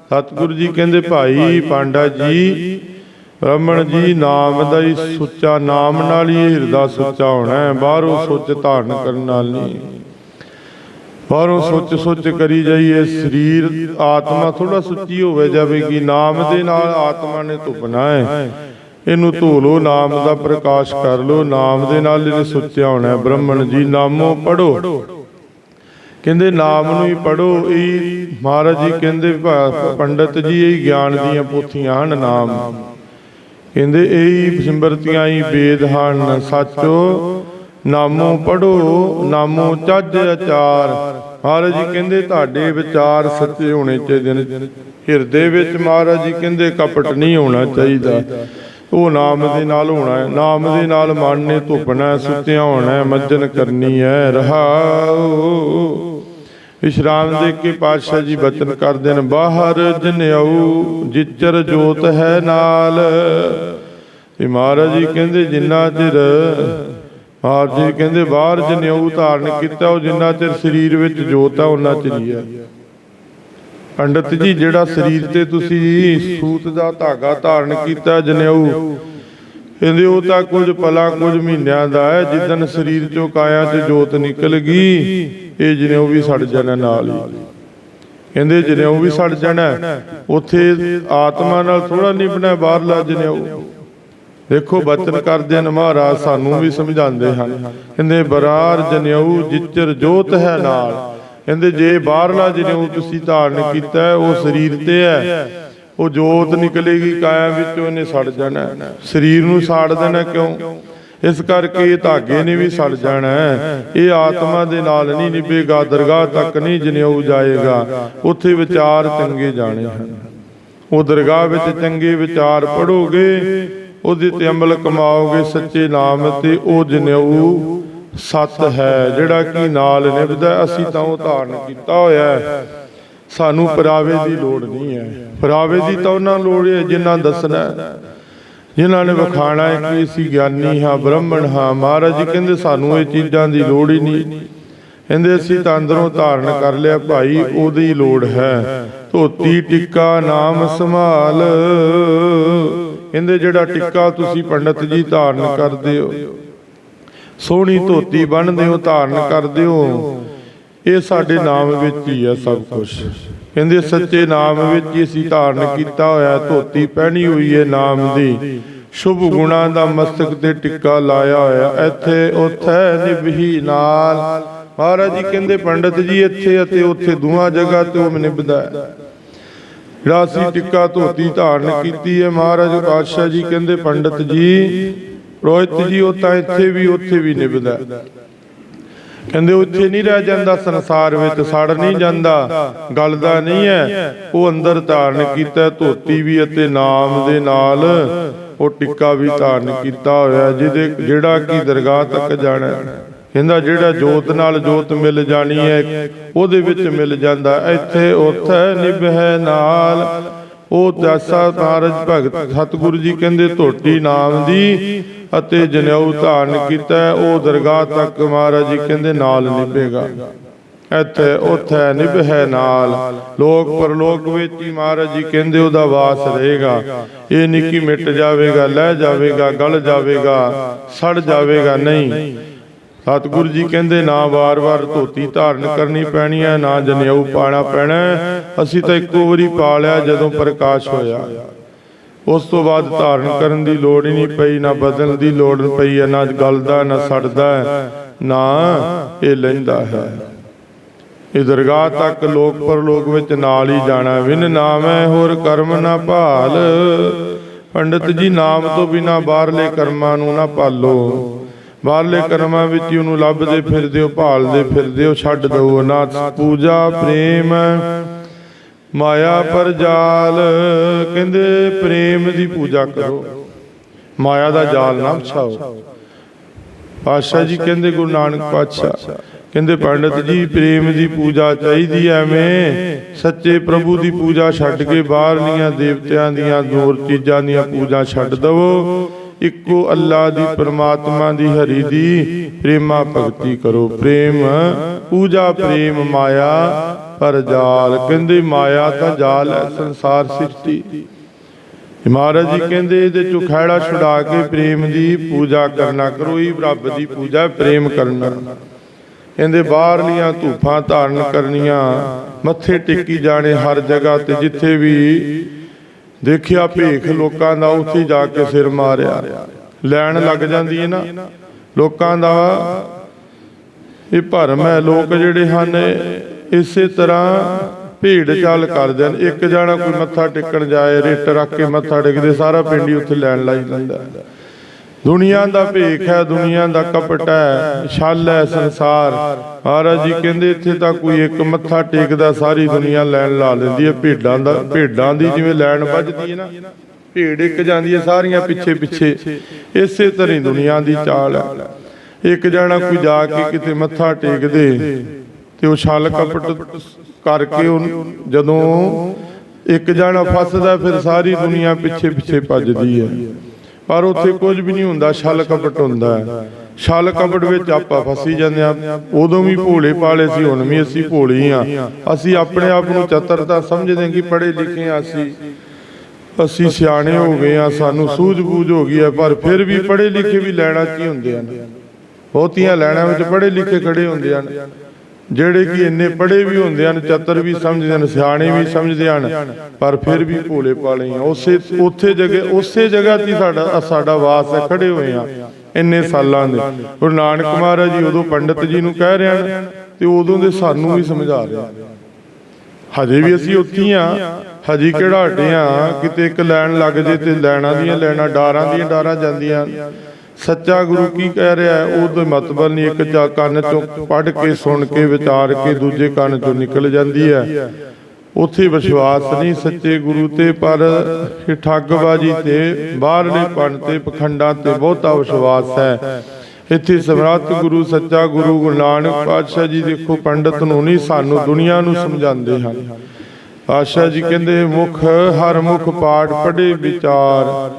ਸਤਿਗੁਰੂ ਜੀ ਕਹਿੰਦੇ, ਭਾਈ ਪਾਂਡਾ ਜੀ ਬ੍ਰਾਹਮਣ ਜੀ, ਨਾਮ ਦਾ ਹੀ ਸੁੱਚਾ ਨਾਮ ਨਾਲ ਹੀ ਹਿਰਦਾ ਸੁੱਚਾ ਹੋਣਾ ਹੈ। ਬਾਹਰੋਂ ਸੁੱਚ ਧਾਰਨ ਕਰਨ ਨਾਲ ਨਹੀਂ ਬਾਹਰੋਂ ਸੁੱਚ ਸੁੱਚ ਕਰੀ ਜਾਈਏ, ਸਰੀਰ, ਆਤਮਾ ਥੋੜਾ ਸੁੱਚੀ ਹੋਵੇ ਜਾਵੇਗੀ, ਨਾਮ ਦੇ ਨਾਲ ਆਤਮਾ ਨੇ ਧੁਪਣਾ ਹੈ। ਇਹਨੂੰ ਧੋ ਲੋ ਨਾਮ ਦਾ ਪ੍ਰਕਾਸ਼ ਕਰ ਲੋ ਨਾਮ ਦੇ ਨਾਲ ਇਹਨੇ ਸੁੱਚਿਆ ਹੋਣਾ ਹੈ। ਜੀ, ਨਾਮੋ ਪੜੋ ਕਹਿੰਦੇ, ਨਾਮ ਨੂੰ ਹੀ ਪੜੋ ਇਹ ਮਹਾਰਾਜ ਜੀ ਕਹਿੰਦੇ ਪ- ਪੰਡਤ ਜੀ ਇਹ ਗਿਆਨ ਦੀਆਂ ਪੋਥੀਆਂ ਹਨ, ਨਾਮ। ਕਹਿੰਦੇ, ਇਹੀ ਸਿਮਰਤੀਆਂ ਹੀ ਵੇਦ ਹਨ। ਸੱਚੋ ਨਾਮੋ ਪੜੋ ਨਾਮੋ ਚੱਜ ਅਚਾਰ ਮਹਾਰਾਜ ਜੀ ਕਹਿੰਦੇ ਤੁਹਾਡੇ ਵਿਚਾਰ ਸੱਚੇ ਹੋਣੇ ਚਾਹੀਦੇ ਨੇ। ਹਿਰਦੇ ਵਿੱਚ ਮਹਾਰਾਜ ਜੀ ਕਹਿੰਦੇ ਕਪਟ ਨਹੀਂ ਹੋਣਾ ਚਾਹੀਦਾ। ਉਹ ਨਾਮ ਦੇ ਨਾਲ ਹੋਣਾ ਹੈ। ਨਾਮ ਦੇ ਨਾਲ ਮਨ ਨੇ ਧੁੱਪਣਾ ਸੁੱਤਿਆ ਹੋਣਾ ਮੱਜਨ ਕਰਨੀ ਹੈ ਰਹਾਉ ਵਿਸ਼ਰਾਮ ਦੇ ਕੇ ਪਾਤਸ਼ਾਹ ਜੀ ਬਚਨ ਕਰਦੇ ਨੇ ਬਾਹਰ ਜਨਿਆਉ ਜਿਚਰ ਜੋਤ ਹੈ ਨਾਲ। ਇਹ ਮਹਾਰਾਜ ਜੀ ਕਹਿੰਦੇ ਜਿੰਨਾ ਚਿਰ ਮਹਾਰਾਜ ਜੀ ਕਹਿੰਦੇ ਬਾਹਰ ਜਨਿਆਉ ਧਾਰਨ ਕੀਤਾ ਉਹ ਜਿੰਨਾ ਚਿਰ ਸਰੀਰ ਵਿੱਚ ਜੋਤ ਹੈ ਉਹਨਾਂ ਚਿਰ ਹੀ ਹੈ। ਪੰਡਤ ਜੀ ਜਿਹੜਾ ਸਰੀਰ ਤੇ ਤੁਸੀਂ ਸੂਤ ਦਾ ਧਾਗਾ ਧਾਰਨ ਕੀਤਾ ਜਨਿਆਉ ਕਹਿੰਦੇ ਉਹ ਤਾਂ ਕੁਝ ਪਲਾਂ ਕੁਝ ਮਹੀਨਿਆਂ ਦਾ ਹੈ ਜਿੱਦਨ ਸਰੀਰ ਚੋਂ ਕਾਇਆ ਤੇ ਜੋਤ ਨਿਕਲ ਗਈ ਇਹ ਜਨੇਊ ਵੀ ਸੜ ਜਾਣਾ ਨਾਲ ਹੀ। ਕਹਿੰਦੇ ਜਨੇਊ ਵੀ ਸੜ ਜਾਣਾ ਉੱਥੇ ਆਤਮਾ ਨਾਲ ਥੋੜਾ ਨਿਭਣਾ ਬਾਹਰਲਾ ਜਨੇਊ ਦੇਖੋ ਬਚਨ ਕਰਦੇ ਨੇ ਮਹਾਰਾਜ ਸਾਨੂੰ ਵੀ ਸਮਝਾਉਂਦੇ ਹਨ। ਕਹਿੰਦੇ ਬਰਾਰ ਜਨੇਊ ਜਿੱਚਰ ਜੋਤ ਹੈ ਨਾਲ। ਕਹਿੰਦੇ ਜੇ ਬਾਹਰਲਾ ਜਨੇਊ ਤੁਸੀਂ ਧਾਰਨ ਕੀਤਾ ਉਹ ਸਰੀਰ ਤੇ ਹੈ। ਉਹ ਜੋਤ ਨਿਕਲੇਗੀ ਕਾਇਆ ਵਿੱਚੋਂ ਇਹਨੇ ਸੜ ਜਾਣਾ। ਸਰੀਰ ਨੂੰ ਸਾੜ ਦੇਣਾ ਕਿਉਂ? ਇਸ ਕਰਕੇ ਇਹ ਧਾਗੇ ਨੇ ਵੀ ਸੜ ਜਾਣਾ। ਇਹ ਆਤਮਾ ਦੇ ਨਾਲ ਨਹੀਂ ਨਿਭੇਗਾ ਦਰਗਾਹ ਤੱਕ ਨਹੀਂ ਜਨੇਊ ਜਾਏਗਾ। ਉੱਥੇ ਵਿਚਾਰ ਚੰਗੇ ਜਾਣੇ ਹਨ। ਉਹ ਦਰਗਾਹ ਵਿੱਚ ਚੰਗੇ ਵਿਚਾਰ ਪੜੋਗੇ ਉਹਦੇ ਤੇ ਅਮਲ ਕਮਾਓਗੇ ਸੱਚੇ ਨਾਮ ਤੇ, ਉਹ ਜਨੇਊ ਸਤ ਹੈ, ਜਿਹੜਾ ਕਿ ਨਾਲ ਨਿਭਦਾ, ਅਸੀਂ ਤਾਂ ਉਹ ਧਾਰਨ ਕੀਤਾ ਹੋਇਆ ਹੈ। ਸਾਨੂੰ ਪਰਾਵੇ ਦੀ ਲੋੜ ਨਹੀਂ ਹੈ। ਪਰਾਵੇ ਦੀ ਤਾਂ ਉਹਨਾਂ ਲੋੜ ਹੈ ਜਿਨ੍ਹਾਂ ਦੱਸਣਾ ਜਿਨ੍ਹਾਂ ਨੇ ਵਿਖਾਣਾ ਹੈ ਕਿ ਅਸੀਂ ਗਿਆਨੀ ਹਾਂ, ਬ੍ਰਾਹਮਣ ਹਾਂ। ਮਹਾਰਾਜ ਕਹਿੰਦੇ, ਸਾਨੂੰ ਇਹ ਚੀਜ਼ਾਂ ਦੀ ਲੋੜ ਹੀ ਨਹੀਂ। ਕਹਿੰਦੇ, ਅਸੀਂ ਤਾਂ ਅੰਦਰੋਂ ਧਾਰਨ ਕਰ ਲਿਆ, ਭਾਈ, ਉਹਦੀ ਲੋੜ ਹੈ। ਧੋਤੀ ਟਿੱਕਾ ਨਾਮ ਸੰਭਾਲ। ਕਹਿੰਦੇ ਜਿਹੜਾ ਟਿੱਕਾ ਤੁਸੀਂ ਪੰਡਤ ਜੀ ਧਾਰਨ ਕਰਦੇ ਹੋ। ਸੋਹਣੀ ਧੋਤੀ ਬੰਨਦੇ ਹੋ ਧਾਰਨ ਕਰਦੇ ਹੋ। ਇਹ ਸਾਡੇ ਨਾਮ ਵਿੱਚ ਹੀ ਹੈ ਸਭ ਕੁਝ ਕਹਿੰਦੇ ਸੱਚੇ ਨਾਮ ਵਿੱਚ ਹੀ ਅਸੀਂ ਧਾਰਨ ਕੀਤਾ ਹੋਇਆ ਧੋਤੀ ਪਹਿਨੀ ਹੋਈ ਹੈ ਨਾਮ ਦੀ। ਸ਼ੁਭ ਗੁਣਾਂ ਦਾ ਮਸਤਕ ਤੇ ਟਿੱਕਾ ਲਾਇਆ ਹੋਇਆ ਇੱਥੇ ਉੱਥੇ ਨਿਭੀ ਨਾਲ। ਮਹਾਰਾਜ ਜੀ ਕਹਿੰਦੇ ਪੰਡਤ ਜੀ ਇੱਥੇ ਅਤੇ ਉੱਥੇ ਦੋਹਾਂ ਜਗ੍ਹਾ ਤੇ ਉਹ ਨਿਭਦਾ ਹੈ। ਜਿਹੜਾ ਅਸੀਂ ਟਿੱਕਾ ਧੋਤੀ ਧਾਰਨ ਕੀਤੀ ਹੈ। ਮਹਾਰਾਜ ਪਾਤਸ਼ਾਹ ਜੀ ਕਹਿੰਦੇ, ਪੰਡਤ ਜੀ, ਰੋਹਿਤ ਜੀ, ਉਹ ਤਾਂ ਇੱਥੇ ਵੀ, ਉੱਥੇ ਵੀ ਨਿਭਦਾ। ਕਹਿੰਦੇ, ਉੱਥੇ ਨਹੀਂ ਰਹਿ ਜਾਂਦਾ ਸੰਸਾਰ ਵਿੱਚ, ਸੜ ਨਹੀਂ ਜਾਂਦਾ ਗੱਲ ਦਾ ਨਹੀਂ ਹੈ। ਉਹ ਅੰਦਰ ਧਾਰਨ ਕੀਤਾ, ਧੋਤੀ ਵੀ ਅਤੇ ਨਾਮ ਦੇ ਨਾਲ ਉਹ ਟਿੱਕਾ ਵੀ ਧਾਰਨ ਕੀਤਾ ਹੋਇਆ, ਜਿਹਦੇ ਜਿਹੜਾ ਕੀ ਦਰਗਾਹ ਤੱਕ ਜਾਣਾ ਕਹਿੰਦਾ ਜਿਹੜਾ ਜੋਤ ਨਾਲ ਜੋਤ ਮਿਲ ਜਾਣੀ ਹੈ ਉਹਦੇ ਵਿੱਚ ਮਿਲ ਜਾਂਦਾ ਇੱਥੇ ਉੱਥੇ ਨਿਭੈ ਨਾਲ। ਉਹ ਦਸਾ ਮਹਾਰਾਜ ਭਗਤ ਸਤਿਗੁਰੂ ਜੀ ਕਹਿੰਦੇ ਧੋਟੀ ਨਾਮ ਦੀ ਅਤੇ ਜਨੇਊ ਧਾਰਨ ਕੀਤਾ ਉਹ ਦਰਗਾਹ ਤੱਕ ਮਹਾਰਾਜ ਜੀ ਕਹਿੰਦੇ ਨਾਲ ਨਿਭੇਗਾ। ਇੱਥੇ ਉੱਥੇ ਨਿਭੈ ਨਾਲ। ਲੋਕ ਪਰਲੋਕ ਵਿੱਚ ਹੀ ਮਹਾਰਾਜ ਜੀ ਕਹਿੰਦੇ ਉਹਦਾ ਵਾਸ ਰਹੇਗਾ। ਇਹ ਨਹੀਂ ਕਿ ਮਿਟ ਜਾਵੇਗਾ ਲੈ ਜਾਵੇਗਾ ਗਲ ਜਾਵੇਗਾ ਸੜ ਜਾਵੇਗਾ ਨਹੀਂ। ਸਤਿਗੁਰੂ ਜੀ ਕਹਿੰਦੇ, ਨਾ ਵਾਰ-ਵਾਰ ਧੋਤੀ ਧਾਰਨ ਕਰਨੀ ਪੈਣੀ ਹੈ, ਨਾ ਜਨੇਊ ਪਾਣਾ ਪੈਣਾ ਅਸੀਂ ਤਾਂ ਇੱਕੋ ਵਾਰੀ ਪਾ ਲਿਆ ਜਦੋਂ ਪ੍ਰਕਾਸ਼ ਹੋਇਆ। ਉਸ ਤੋਂ ਬਾਅਦ ਧਾਰਨ ਕਰਨ ਦੀ ਲੋੜ ਹੀ ਨਹੀਂ ਪਈ, ਨਾ ਬਦਲਣ ਦੀ ਲੋੜ ਪਈ ਹੈ, ਨਾ ਗਲਦਾ, ਨਾ ਸੜਦਾ ਨਾ ਇਹ ਲੈਂਦਾ ਹੈ। ਇਹ ਦਰਗਾਹ ਤੱਕ ਲੋਕ ਪਰਲੋਕ ਵਿੱਚ ਨਾਲ ਹੀ ਜਾਣਾ ਵਿਨ ਨਾਮ ਹੈ ਹੋਰ ਕਰਮ ਨਾ ਭਾਲ। ਪੰਡਤ ਜੀ, ਨਾਮ ਤੋਂ ਬਿਨਾ ਬਾਹਰਲੇ ਕਰਮਾਂ ਨੂੰ ਨਾ ਪਾਲੋ ਬਾਹਰਲੇ ਕਰਮਾਂ ਵਿੱਚ ਉਹਨੂੰ ਲੱਭਦੇ ਫਿਰਦੇ ਹੋ ਭਾਲਦੇ ਫਿਰਦੇ ਹੋ ਛੱਡ ਦਿਓ ਨਾ ਪੂਜਾ ਪ੍ਰੇਮ। ਮਾਇਆ ਪਰ ਜਾਲ ਕਹਿੰਦੇ ਪ੍ਰੇਮ ਦੀ ਪੂਜਾ ਕਰੋ। ਮਾਇਆ ਦਾ ਜਾਲ ਨਾ ਵਿਛਾਓ। ਪਾਤਸ਼ਾਹ ਜੀ ਕਹਿੰਦੇ ਗੁਰੂ ਨਾਨਕ ਪਾਤਸ਼ਾਹ। ਕਹਿੰਦੇ ਪੰਡਤ ਜੀ ਪ੍ਰੇਮ ਦੀ ਪੂਜਾ ਚਾਹੀਦੀ ਐਵੇਂ। ਸੱਚੇ ਪ੍ਰਭੂ ਦੀ ਪੂਜਾ ਛੱਡ ਕੇ ਬਾਹਰਲੀਆਂ ਦੇਵਤਿਆਂ ਦੀਆਂ ਦੂਰ ਚੀਜ਼ਾਂ ਦੀਆਂ ਪੂਜਾ ਛੱਡ ਦਵੋ। ਇੱਕੋ ਅੱਲਾ ਦੀ ਪ੍ਰਮਾਤਮਾ ਦੀ ਹਰੀ ਦੀ ਪ੍ਰੇਮਾ ਭਗਤੀ ਕਰੋ। ਪ੍ਰੇਮ, ਪੂਜਾ ਪ੍ਰੇਮ ਮਾਇਆ, ਪਰ ਜਾਲ ਕਹਿੰਦੇ ਮਾਇਆ ਤਾਂ ਜਾਲ ਹੈ, ਸੰਸਾਰ ਸ੍ਰਿਸ਼ਟੀ ਮਹਾਰਾਜ ਜੀ ਕਹਿੰਦੇ ਇਹਦੇ ਚੋਂ ਖਹਿੜਾ ਛੁਡਾ ਕੇ ਪ੍ਰੇਮ ਦੀ ਪੂਜਾ ਕਰਨਾ ਕਰੋ ਹੀ ਰੱਬ ਦੀ ਪੂਜਾ ਪ੍ਰੇਮ ਕਰਨਾ। ਕਹਿੰਦੇ ਬਾਹਰਲੀਆਂ ਧੂਫਾਂ ਧਾਰਨ ਕਰਨੀਆਂ, ਮੱਥੇ ਟੇਕੀ ਜਾਣੇ ਹਰ ਜਗ੍ਹਾ ਤੇ ਜਿੱਥੇ ਵੀ ਦੇਖਿਆ ਭੇਖ ਲੋਕਾਂ ਦਾ ਉੱਥੇ ਜਾ ਕੇ ਸਿਰ ਮਾਰਿਆ। ਲੈਣ ਲੱਗ ਜਾਂਦੀ ਹੈ ਨਾ। ਲੋਕਾਂ ਦਾ ਇਹ ਭਰਮ ਹੈ। ਲੋਕ ਜਿਹੜੇ ਹਨ ਇਸੇ ਤਰ੍ਹਾਂ ਭੀੜ ਚਾਲ ਕਰਦੇ ਨੇ ਇੱਕ ਜਾਣਾ ਕੋਈ ਮੱਥਾ ਟੇਕਣ ਜਾਏ ਰਿੱਟ ਰੱਖ ਕੇ ਮੱਥਾ ਟੇਕਦੇ ਸਾਰਾ ਪਿੰਡ ਹੀ ਉੱਥੇ ਲੈਣ ਲਾਈ ਜਾਂਦਾ ਹੈ। ਦੁਨੀਆ ਦਾ ਭੇਖ ਹੈ ਦੁਨੀਆ ਦਾ ਕਪਟ ਹੈ ਛਲ ਹੈ ਸੰਸਾਰ। ਮਹਾਰਾਜ ਜੀ ਕਹਿੰਦੇ ਇੱਥੇ ਤਾਂ ਕੋਈ ਇੱਕ ਮੱਥਾ ਟੇਕਦਾ ਸਾਰੀ ਦੁਨੀਆ ਲੈਣ ਲਾ ਲੈਂਦੀ ਹੈ। ਭੇਡਾਂ ਦਾ ਭੇਡਾਂ ਦੀ ਜਿਵੇਂ ਲੈਣ ਵੱਜਦੀ ਹੈ ਨਾ ਭੇਡ ਇੱਕ ਜਾਂਦੀ ਹੈ ਸਾਰੀਆਂ ਪਿੱਛੇ ਪਿੱਛੇ ਇਸੇ ਤਰ੍ਹਾਂ ਹੀ ਦੁਨੀਆ ਦੀ ਚਾਲ ਹੈ। ਇੱਕ ਜਾਣਾ ਕੋਈ ਜਾ ਕੇ ਕਿਤੇ ਮੱਥਾ ਟੇਕਦੇ ਤੇ ਉਹ ਛਲ ਕਪਟ ਕਰਕੇ ਉਹ ਜਦੋਂ ਇੱਕ ਜਾਣਾ ਫਸਦਾ ਫਿਰ ਸਾਰੀ ਦੁਨੀਆ ਪਿੱਛੇ ਪਿੱਛੇ ਭੱਜਦੀ ਹੈ। ਪਰ ਉੱਥੇ ਕੁਝ ਵੀ ਨਹੀਂ ਹੁੰਦਾ, ਛਲ ਕਪਟ ਹੁੰਦਾ ਹੈ। ਛਲ ਕਪਟ ਵਿੱਚ ਆਪਾਂ ਫਸੀ ਜਾਂਦੇ ਆ ਉਦੋਂ ਵੀ ਭੋਲੇ ਪਾਲੇ ਸੀ, ਹੁਣ ਵੀ ਅਸੀਂ ਭੋਲੇ ਆ ਅਸੀਂ ਆਪਣੇ ਆਪ ਨੂੰ ਚਤਰਤਾ ਸਮਝਦੇ ਕਿ ਪੜ੍ਹੇ ਲਿਖੇ ਆ ਅਸੀਂ। ਅਸੀਂ ਸਿਆਣੇ ਹੋ ਗਏ ਆ ਸਾਨੂੰ ਸੂਝ-ਬੂਝ ਹੋ ਗਈ ਆ ਪਰ ਫਿਰ ਵੀ ਪੜ੍ਹੇ ਲਿਖੇ ਵੀ ਲੈਣਾ ਕੀ ਹੁੰਦੇ ਹਨ? ਬਹੁਤੀਆਂ ਲੈਣਾ ਵਿੱਚ ਪੜ੍ਹੇ ਲਿਖੇ ਖੜੇ ਹੁੰਦੇ ਹਨ। ਜਿਹੜੇ ਕਿ ਇੰਨੇ ਪੜ੍ਹੇ ਵੀ ਹੁੰਦੇ ਹਨ, ਚਤਰ ਵੀ ਸਮਝਦੇ ਹਨ, ਸਿਆਣੇ ਵੀ ਸਮਝਦੇ ਹਨ, ਪਰ ਫਿਰ ਵੀ ਭੋਲੇ ਭਾਲੇ ਆ। ਉਸੇ, ਉੱਥੇ ਜਗ੍ਹਾ, ਉਸੇ ਜਗ੍ਹਾ ਤੇ ਸਾਡਾ ਸਾਡਾ ਵਾਸ ਹੈ, ਖੜੇ ਹੋਏ ਆ ਇੰਨੇ ਸਾਲਾਂ ਦੇ। ਗੁਰੂ ਨਾਨਕ ਮਹਾਰਾਜ ਜੀ ਉਦੋਂ ਪੰਡਤ ਜੀ ਨੂੰ ਕਹਿ ਰਹੇ ਹਨ ਤੇ ਉਦੋਂ ਦੇ ਸਾਨੂੰ ਵੀ ਸਮਝਾ ਰਹੇ ਹਜੇ ਵੀ ਅਸੀਂ ਉੱਥੇ ਹੀ ਆ, ਹਜੇ ਕਿਹੜਾ ਹਟੇ ਆ, ਕਿਤੇ ਇੱਕ ਲੈਣ ਲੱਗ ਜੇ ਤੇ ਲੈਣਾ ਦੀਆਂ ਲੈਣਾ, ਡਾਰਾਂ ਦੀਆਂ ਡਾਰਾਂ ਜਾਂਦੀਆਂ। ਹਨ। ਸੱਚਾ ਗੁਰੂ ਕੀ ਕਹਿ ਰਿਹਾ ਹੈ? ਉਹਦੇ ਮਤਬਲ ਨਹੀਂ ਇੱਕ ਚਾ ਕੰਨ ਚੋਂ ਪੜ ਕੇ ਸੁਣ ਕੇ ਵਿਚਾਰ ਕੇ ਦੂਜੇ ਕੰਨ ਚੋਂ ਨਿਕਲ ਜਾਂਦੀ ਹੈ। ਉੱਥੇ ਵਿਸ਼ਵਾਸ ਨਹੀਂ ਸੱਚੇ ਗੁਰੂ ਤੇ, ਪਰ ਠੱਗਬਾਜੀ ਤੇ, ਬਾਹਰਲੇ ਪਣ ਤੇ, ਪਖੰਡਾਂ ਤੇ ਬਹੁਤਾ ਵਿਸ਼ਵਾਸ ਹੈ। ਇੱਥੇ ਸਮਰੱਥ ਗੁਰੂ, ਸੱਚਾ ਗੁਰੂ ਗੁਰੂ ਨਾਨਕ ਪਾਤਸ਼ਾਹ ਜੀ ਦੇਖੋ, ਪੰਡਤ ਨੂੰ ਨਹੀਂ, ਸਾਨੂੰ ਦੁਨੀਆ ਨੂੰ ਸਮਝਾਉਂਦੇ ਹਨ। ਪਾਤਸ਼ਾਹ ਜੀ ਕਹਿੰਦੇ, ਮੁਖ ਹਰ ਮੁਖ ਪਾਠ ਪੜ੍ਹੇ ਵਿਚਾਰ।